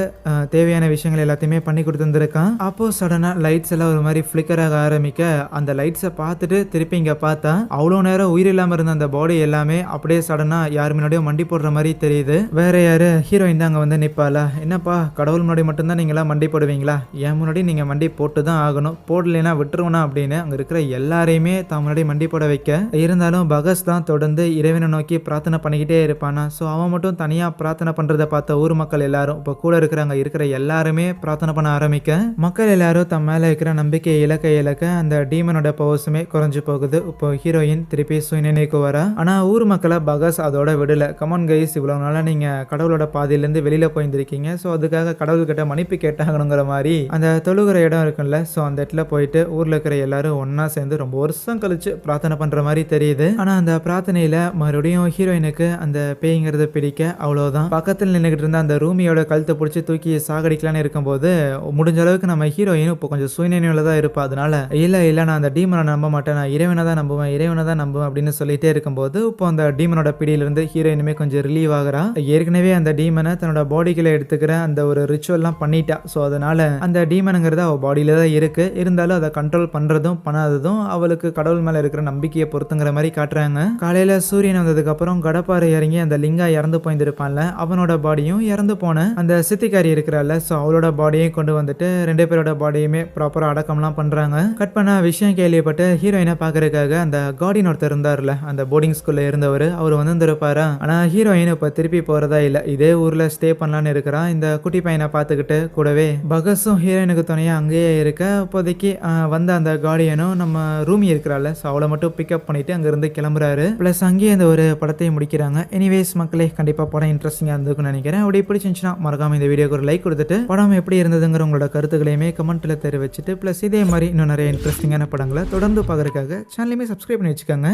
தேவையான விஷயங்கள் எல்லாத்தையுமே பண்ணி கொடுத்துருந்துருக்கான். அப்போ சடனாக லைட்ஸ் எல்லாம் ஒரு மாதிரி ஃப்ளிக்கர் ஆக ஆரம்பிக்க அந்த லைட்ஸை பார்த்துட்டு திருப்பி இங்கே பார்த்தா அவ்வளோ நேரம் உயிர் இல்லாமல் இருந்த அந்த பாடி எல்லாமே அப்படியே சடனாக யாருமே முன்னாடியும் மண்டி போடுற மாதிரி தெரியுது. வேற யாரு? ஹீரோயின் தான் அங்கே வந்து நிற்பாளா என்னப்பா கடவுள் முன்னாடி மட்டும்தான் நீங்களாம் மண்டி போடுவீங்களா? என் முன்னாடி நீங்கள் மண்டி போட்டு தான் ஆகணும். போடலைன்னா விட்டுருவோனா அப்படின்னு அங்கே இருக்கிற எல்லாரையுமே தான் முன்னாடி மண்டி போட வைக்க. இருந்தாலும் பகஸ் தான் தொடர்ந்து இறைவனை நோக்கி பிரார்த்தனை பண்ணிக்கிட்டே இருப்பானா? ஸோ அவன் மட்டும் தனியாக பிரார்த்தனை பண்ணுறதை பார்த்த ஊர் மக்கள் எல்லாரும் இப்போ கூட இருக்கிறாங்க இருக்கிற எல்லாருமே பிரார்த்தனை பண்ண ஆரம்பிக்க. மக்கள் எல்லாரும் தம் மேலே இருக்கிற நம்பிக்கையை இழக்க இழக்க அந்த டீமனோட பவர்ஸுமே குறைஞ்சு போகுது. இப்போ ஹீரோயின் திருப்பி சுயநினைக்கு வர. ஆனால் ஊர் மக்களை பகஸ் அதோட விடல. கமான் கைஸ் இவ்வளோ நாளாக நீங்கள் கடவுளோட பாதையிலேருந்து வெளியில் போயிருந்திருக்கீங்க. ஸோ அதுக்காக கடவுள்கிட்ட மன்னிப்பு கேட்டாகணுங்கிற மாதிரி அந்த தொழுகிற இடம் இருக்குல்ல ஸோ அந்த இடத்துல போயிட்டு ஊரில் இருக்கிற எல்லாரும் ஒன்றா சேர்ந்து ரொம்ப வருஷம் கழிச்சு பிரார்த்தனை பண்ணுற மாதிரி தெரியுது. ஆனால் அந்த பிரார்த்தனையில் மறுபடியும் ஹீரோயினுக்கு அந்த பேய்ங்கிறத பிடிக்க அவ்வளோதான் பக்கத்தில் நின்றுக்கிட்டு இருந்த அந்த ரூமியோட கழுத்தை பிடிச்சி தூக்கி சாகடிக்கலான்னு இருக்கும்போது முடிஞ்ச அளவுக்கு நம்ம ஹீரோயின் இப்போ கொஞ்சம் சுயநினைவில் தான் இருப்பா. அதனால இல்லை இல்லை நான் அந்த டீமனை நம்ப மாட்டேன். நான் இறைவனை தான் நம்புவேன் இறைவனை தான் நம்புவேன் அப்படின்னு சொல்லிட்டே இருக்கும்போது இப்போ அந்த டீமனோட பிடியிலிருந்து ஹீரோ இனிமே கொஞ்சம் ரிலீவ் ஆகுறா. ஏற்கனவே அந்த டீமனை தன்னோட பாடிக்குள்ள எடுத்துக்கிற அந்த ஒரு ரிச்சுவல்லாம் பண்ணிட்டா. ஸோ அதனால அந்த டீமனுங்கிறது அவள் பாடியில தான் இருக்கு. இருந்தாலும் அதை கண்ட்ரோல் பண்றதும் பண்ணாததும் அவளுக்கு கடவுள் மேல இருக்கிற நம்பிக்கையை பொறுத்துங்கிற மாதிரி காட்டுறாங்க. காலையில சூரியன் வந்ததுக்கு அப்புறம் கடப்பாறை இறங்கி அந்த லிங்கா இறந்து போயிருப்பான்ல அவனோட பாடியும் இறந்து போன அந்த சித்திக்காரி இருக்கிறாள் ஸோ அவளோட பாடியும் கொண்டு வந்துட்டு ரெண்டு பேரோட பாடியுமே ப்ராப்பராக அடக்கம்லாம் பண்றாங்க. கட் பண்ண விஷயம் கேள்விப்பட்டு ஹீரோயினை பார்க்கறதுக்காக அந்த கார்டின் ஒருத்தர் இருந்தார்ல அந்த போர்டிங் ஸ்கூல்ல இருந்தவர் அவர் வந்திருப்பாரா ஆனால் ஹீரோயின் இப்போ திருப்பி போகிறதா இல்லை. இதே ஊரில் ஸ்டே பண்ணலான்னு இருக்கிறான் இந்த குட்டி பையனை பார்த்துக்கிட்டு கூடவே பகஸும் ஹீரோயினுக்கு துணையாக அங்கேயே இருக்க இப்போதைக்கு வந்த அந்த கார்டியனும் நம்ம ரூமி இருக்கிறாள் ஸோ அவளை மட்டும் பிக்கப் பண்ணிட்டு அங்கேருந்து கிளம்புறாரு. ப்ளஸ் அங்கேயே இந்த ஒரு படத்தையும் முடிக்கிறாங்க. எனிவேஸ் மக்களே கண்டிப்பாக படம் இன்ட்ரெஸ்டிங்காக இருந்திருக்கும்னு நினைக்கிறேன். அப்படி பிடிச்சிருந்துச்சுன்னா மறக்காம இந்த வீடியோக்கு ஒரு லைக் கொடுத்துட்டு படம் எப்படி இருந்ததுங்கிற உங்களோட கருத்துக்களையுமே கமெண்ட்டில் தெரிவிச்சுட்டு ப்ளஸ் இதே மாதிரி இன்னும் நிறைய இன்ட்ரெஸ்டிங்கான படங்களை தொடர்ந்து பார்க்குறதுக்காக சேனலையுமே சப்ஸ்கிரைப் பண்ணி வச்சுக்கோங்க.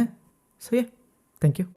ஸோ ஏ தேங்க்யூ